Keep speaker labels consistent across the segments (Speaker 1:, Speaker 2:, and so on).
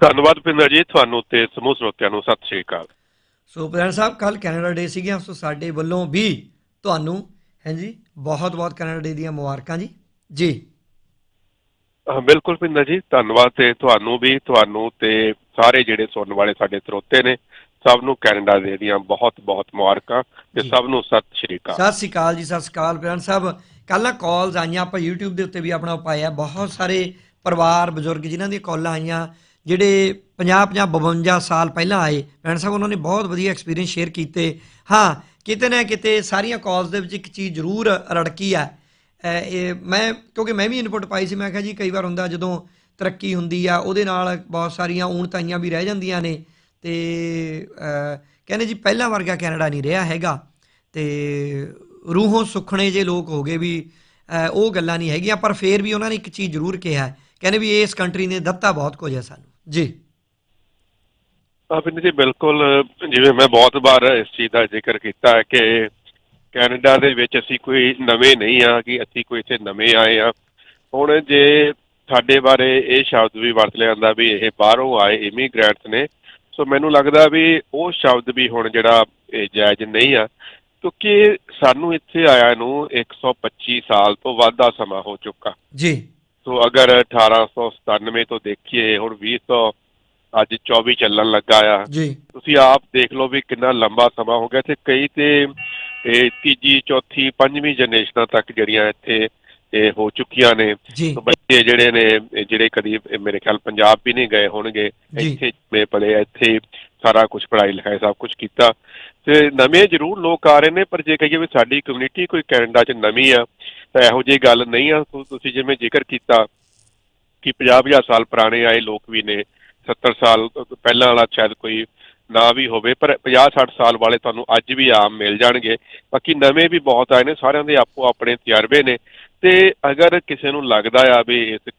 Speaker 1: ਧੰਨਵਾਦ ਪਿੰਦਰ ਜੀ ਤੁਹਾਨੂੰ ਤੇ ਸਮੂਹ ਸਰੋਤਿਆਂ ਨੂੰ ਸਤਿ ਸ਼੍ਰੀ ਅਕਾਲ।
Speaker 2: ਸੋ ਪ੍ਰਧਾਨ ਸਾਹਿਬ ਕੱਲ ਕੈਨੇਡਾ ਡੇ ਸੀਗਾ ਸੋ ਸਾਡੇ ਵੱਲੋਂ ਵੀ ਤੁਹਾਨੂੰ ਹਾਂਜੀ ਬਹੁਤ ਬਹੁਤ ਕੈਨੇਡਾ ਡੇ ਦੀਆਂ ਮੁਬਾਰਕਾਂ ਜੀ। ਜੀ।
Speaker 1: ਬਿਲਕੁਲ ਪਿੰਦਰ ਜੀ ਧੰਨਵਾਦ ਤੇ ਤੁਹਾਨੂੰ ਵੀ ਤੁਹਾਨੂੰ ਤੇ ਸਾਰੇ ਜਿਹੜੇ ਸੁਣਨ ਵਾਲੇ ਸਾਡੇ ਸਰੋਤੇ ਨੇ ਸਭ ਨੂੰ ਕੈਨੇਡਾ ਦੇ ਦੀਆਂ ਬਹੁਤ ਬਹੁਤ ਮੁਬਾਰਕਾਂ ਤੇ। ਸਭ ਨੂੰ ਸਤਿ ਸ਼੍ਰੀ ਅਕਾਲ।
Speaker 2: ਸਤਿ ਸ਼੍ਰੀ ਅਕਾਲ ਜੀ ਸਤਿ ਸ਼੍ਰੀ ਅਕਾਲ ਪ੍ਰਧਾਨ ਸਾਹਿਬ। ਕੱਲ੍ਹ ਨਾ ਕਾਲਸ ਆਈਆਂ ਆਪਾਂ YouTube ਦੇ ਉੱਤੇ ਵੀ ਆਪਣਾ ਪਾਇਆ ਬਹੁਤ ਸਾਰੇ ਪਰਿਵਾਰ ਬਜ਼ੁਰਗ ਜਿਨ੍ਹਾਂ ਦੀਆਂ ਕਾਲਾਂ ਆਈਆਂ ਜਿਹੜੇ 50 50 52 ਸਾਲ ਪਹਿਲਾਂ ਆਏ ਪ੍ਰਧਾਨ ਸਾਹਿਬ, ਉਹਨਾਂ ਨੇ ਬਹੁਤ ਵਧੀਆ ਐਕਸਪੀਰੀਅੰਸ ਸ਼ੇਅਰ ਕੀਤੇ। ਹਾਂ, ਕਿਤੇ ਨਾ ਕਿਤੇ ਸਾਰੀਆਂ ਕਾਲਸ ਦੇ ਵਿੱਚ ਇੱਕ ਚੀਜ਼ ਜ਼ਰੂਰ ਰੜਕੀ ਆ। ਇਹ ਮੈਂ, ਕਿਉਂਕਿ ਮੈਂ ਵੀ ਇਨਪੁਟ ਪਾਈ ਸੀ, ਮੈਂ ਕਿਹਾ ਜੀ, ਕਈ ਵਾਰ ਹੁੰਦਾ ਜਦੋਂ ਤਰੱਕੀ ਹੁੰਦੀ ਆ, ਉਹਦੇ ਨਾਲ ਬਹੁਤ ਸਾਰੀਆਂ ਊਣਤਾਈਆਂ ਵੀ ਰਹਿ ਜਾਂਦੀਆਂ ਨੇ। ਤੇ ਕਹਿੰਦੇ ਜੀ, ਪਹਿਲਾਂ ਵਰਗਾ ਕੈਨੇਡਾ ਨਹੀਂ ਰਿਹਾ ਹੈਗਾ। ਤੇ ਰੂਹੋਂ ਸੁਖਣੇ ਜੇ ਲੋਕ ਹੋ ਗਏ ਵੀ ਉਹ ਗੱਲਾਂ ਨਹੀਂ ਹੈਗੀਆਂ, ਪਰ ਫੇਰ ਵੀ ਉਹਨਾਂ ਨੇ ਇੱਕ ਚੀਜ਼ ਜ਼ਰੂਰ ਕਿਹਾ। ਕਹਿੰਦੇ ਵੀ ਇਸ ਕੰਟਰੀ ਨੇ ਦਿੱਤਾ ਬਹੁਤ ਕੁਝ ਹੈ ਸਾਨੂੰ। ਜੀ।
Speaker 1: ਆ ਪਿੰਦਰ ਜੀ ਬਿਲਕੁਲ ਜਿਵੇਂ ਮੈਂ ਬਹੁਤ ਵਾਰ ਇਸ ਚੀਜ਼ ਦਾ ਜ਼ਿਕਰ ਕੀਤਾ ਹੈ ਕਿ ਕੈਨੇਡਾ ਦੇ ਵਿੱਚ ਅਸੀਂ ਕੋਈ ਨਵੇਂ ਨਹੀਂ ਆ ਕਿ ਅਸੀਂ ਕੋਈ ਇੱਥੇ ਨਵੇਂ ਆਏ ਆ। ਹੁਣ ਜੇ ਸਾਡੇ ਬਾਰੇ ਇਹ ਸ਼ਬਦ ਵੀ ਵਰਤ ਲਿਆ ਜਾਂਦਾ ਵੀ ਇਹ ਬਾਹਰੋਂ ਆਏ ਇਮੀਗ੍ਰੈਂਟਸ ਨੇ ਸੋ ਮੈਨੂੰ ਲੱਗਦਾ ਵੀ ਉਹ ਸ਼ਬਦ ਵੀ ਹੁਣ ਜਿਹੜਾ ਇਹ ਜਾਇਜ਼ ਨਹੀਂ ਆ। ਕਿਉਂਕਿ ਸਾਨੂੰ ਇੱਥੇ ਆਇਆ ਨੂੰ 125 ਸਾਲ ਤੋਂ ਵੱਧ ਦਾ ਸਮਾਂ ਹੋ ਚੁੱਕਾ।
Speaker 2: ਜੀ।
Speaker 1: ਸੋ ਅਗਰ 1897 ਤੋਂ ਦੇਖੀਏ ਹੁਣ 20 ਅੱਜ 24 ਚੱਲਣ ਲੱਗਾ ਆ।
Speaker 2: ਜੀ।
Speaker 1: ਤੁਸੀਂ ਆਪ ਦੇਖ ਲਓ ਵੀ ਕਿੰਨਾ ਲੰਬਾ ਸਮਾਂ ਹੋ ਗਿਆ। ਤੇ ਕਈ ਤੇ ਇਹ ਤੀਜੀ ਚੌਥੀ ਪੰਜਵੀਂ ਜਨਰੇਸ਼ਨਾਂ ਤੱਕ ਜਿਹੜੀਆਂ ਇੱਥੇ ਇਹ ਹੋ ਚੁੱਕੀਆਂ ਨੇ। ਸੋ ਬੱਚੇ ਜਿਹੜੇ ਨੇ ਜਿਹੜੇ ਕਦੀ ਮੇਰੇ ਖਿਆਲ ਪੰਜਾਬ ਵੀ ਨਹੀਂ ਗਏ ਹੋਣਗੇ। ਇੱਥੇ ਮੇ ਪਲੇ ਇੱਥੇ ਸਾਰਾ ਕੁਝ ਪੜ੍ਹਾਈ ਲਿਖਾਈ ਸਭ ਕੁਝ ਕੀਤਾ। ਤੇ ਨਵੇਂ ਜ਼ਰੂਰ ਲੋਕ ਆ ਰਹੇ ਨੇ, ਪਰ ਜੇ ਕਹੀਏ ਵੀ ਸਾਡੀ ਕਮਿਊਨਿਟੀ ਕੋਈ ਕੈਨੇਡਾ 'ਚ ਨਵੀਂ ਆ, ਤਾਂ ਇਹੋ ਜਿਹੀ ਗੱਲ ਨਹੀਂ ਆ। ਤੁਸੀਂ ਜਿਵੇਂ ਜ਼ਿਕਰ ਕੀਤਾ ਕਿ 50 ਸਾਲ ਪੁਰਾਣੇ ਆਏ ਲੋਕ ਵੀ ਨੇ 70 ਸਾਲ ਪਹਿਲਾਂ ਵਾਲਾ ਸ਼ਾਇਦ ਕੋਈ ਨਾ ਵੀ ਹੋਵੇ, ਪਰ 50 60 ਸਾਲ ਵਾਲੇ ਤੁਹਾਨੂੰ ਅੱਜ ਵੀ ਆਮ ਮਿਲ ਜਾਣਗੇ। ਬਾਕੀ ਨਵੇਂ ਵੀ ਬਹੁਤ ਆਏ ਨੇ, ਸਾਰਿਆਂ ਦੇ ਆਪੋ ਆਪਣੇ ਤਜਰਬੇ ਨੇ। ਤੇ ਅਗਰ ਕਿਸੇ ਨੂੰ ਲੱਗਦਾ ਆ ਵੀ ਇਸ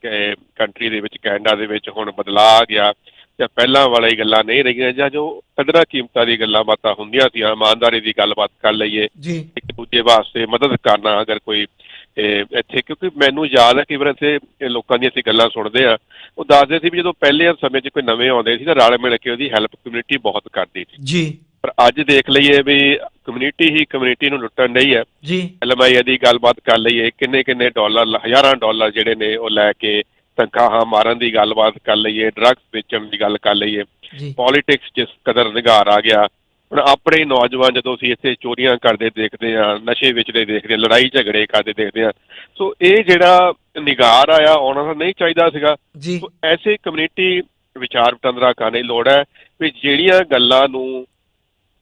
Speaker 1: ਕੰਟਰੀ ਦੇ ਵਿੱਚ, ਕੈਨੇਡਾ ਦੇ ਵਿੱਚ ਹੁਣ ਬਦਲਾਅ ਆ ਗਿਆ ਜਾਂ ਪਹਿਲਾਂ ਵਾਲੀ ਗੱਲਾਂ ਨਹੀਂ ਰਹੀਆਂ ਜਾਂ ਜੋ ਕਦਰਾਂ ਕੀਮਤਾਂ ਦੀ ਗੱਲਾਂ ਬਾਤਾਂ ਹੁੰਦੀਆਂ ਸੀ ਇਮਾਨਦਾਰੀ ਦੀ ਗੱਲਬਾਤ ਕਰ ਲਈਏ। ਇੱਕ ਦੂਜੇ ਵਾਸਤੇ ਮਦਦ ਕਰਨਾ ਅਗਰ ਕੋਈ ਇੱਥੇ ਕਿਉਂਕਿ ਮੈਨੂੰ ਯਾਦ ਹੈ ਕਿ ਵਾਰ ਇੱਥੇ ਲੋਕਾਂ ਦੀਆਂ ਅਸੀਂ ਗੱਲਾਂ ਸੁਣਦੇ ਆ ਉਹ ਦੱਸਦੇ ਸੀ ਵੀ ਜਦੋਂ ਪਹਿਲੇ ਸਮੇਂ 'ਚ ਕੋਈ ਨਵੇਂ ਆਉਂਦੇ ਸੀ ਤਾਂ ਰਲ ਮਿਲ ਕੇ ਉਹਦੀ ਹੈਲਪ ਕਮਿਊਨਿਟੀ ਬਹੁਤ ਕਰਦੀ ਸੀ।
Speaker 2: ਜੀ।
Speaker 1: ਪਰ ਅੱਜ ਦੇਖ ਲਈਏ ਵੀ ਕਮਿਊਨਿਟੀ ਹੀ ਕਮਿਊਨਿਟੀ ਨੂੰ ਲੁੱਟਣ ਰਹੀ ਹੈ।
Speaker 2: ਜੀ।
Speaker 1: ਐਲਐਮਆਈ ਦੀ ਗੱਲਬਾਤ ਕਰ ਲਈਏ ਕਿੰਨੇ ਕਿੰਨੇ ਡਾਲਰ ਹਜ਼ਾਰਾਂ ਡਾਲਰ ਜਿਹੜੇ ਨੇ ਉਹ ਲੈ ਕੇ ਤਨਖਾਹਾਂ ਮਾਰਨ ਦੀ ਗੱਲਬਾਤ ਕਰ ਲਈਏ ਡਰੱਗਸ ਵੇਚਣ ਦੀ ਗੱਲ ਕਰ ਲਈਏ। ਪੋਲਿਟਿਕਸ ਜਿਸ ਕਦਰ ਨਿਗਾਰ ਆ ਗਿਆ। ਹੁਣ ਆਪਣੇ ਨੌਜਵਾਨ ਜਦੋਂ ਅਸੀਂ ਇੱਥੇ ਚੋਰੀਆਂ ਕਰਦੇ ਦੇਖਦੇ ਆ ਨਸ਼ੇ ਵੇਚਦੇ ਦੇਖਦੇ ਆ ਲੜਾਈ ਝਗੜੇ ਕਰਦੇ ਦੇਖਦੇ ਆ ਸੋ ਇਹ ਜਿਹੜਾ ਨਿਗਾਰ ਆਇਆ ਆਉਣਾ ਤਾਂ ਨਹੀਂ ਚਾਹੀਦਾ ਸੀਗਾ। ਸੋ ਐਸੇ ਕਮਿਊਨਿਟੀ ਵਿਚਾਰ ਵਟਾਂਦਰਾ ਕਰਨ ਦੀ ਲੋੜ ਹੈ ਵੀ ਜਿਹੜੀਆਂ ਗੱਲਾਂ ਨੂੰ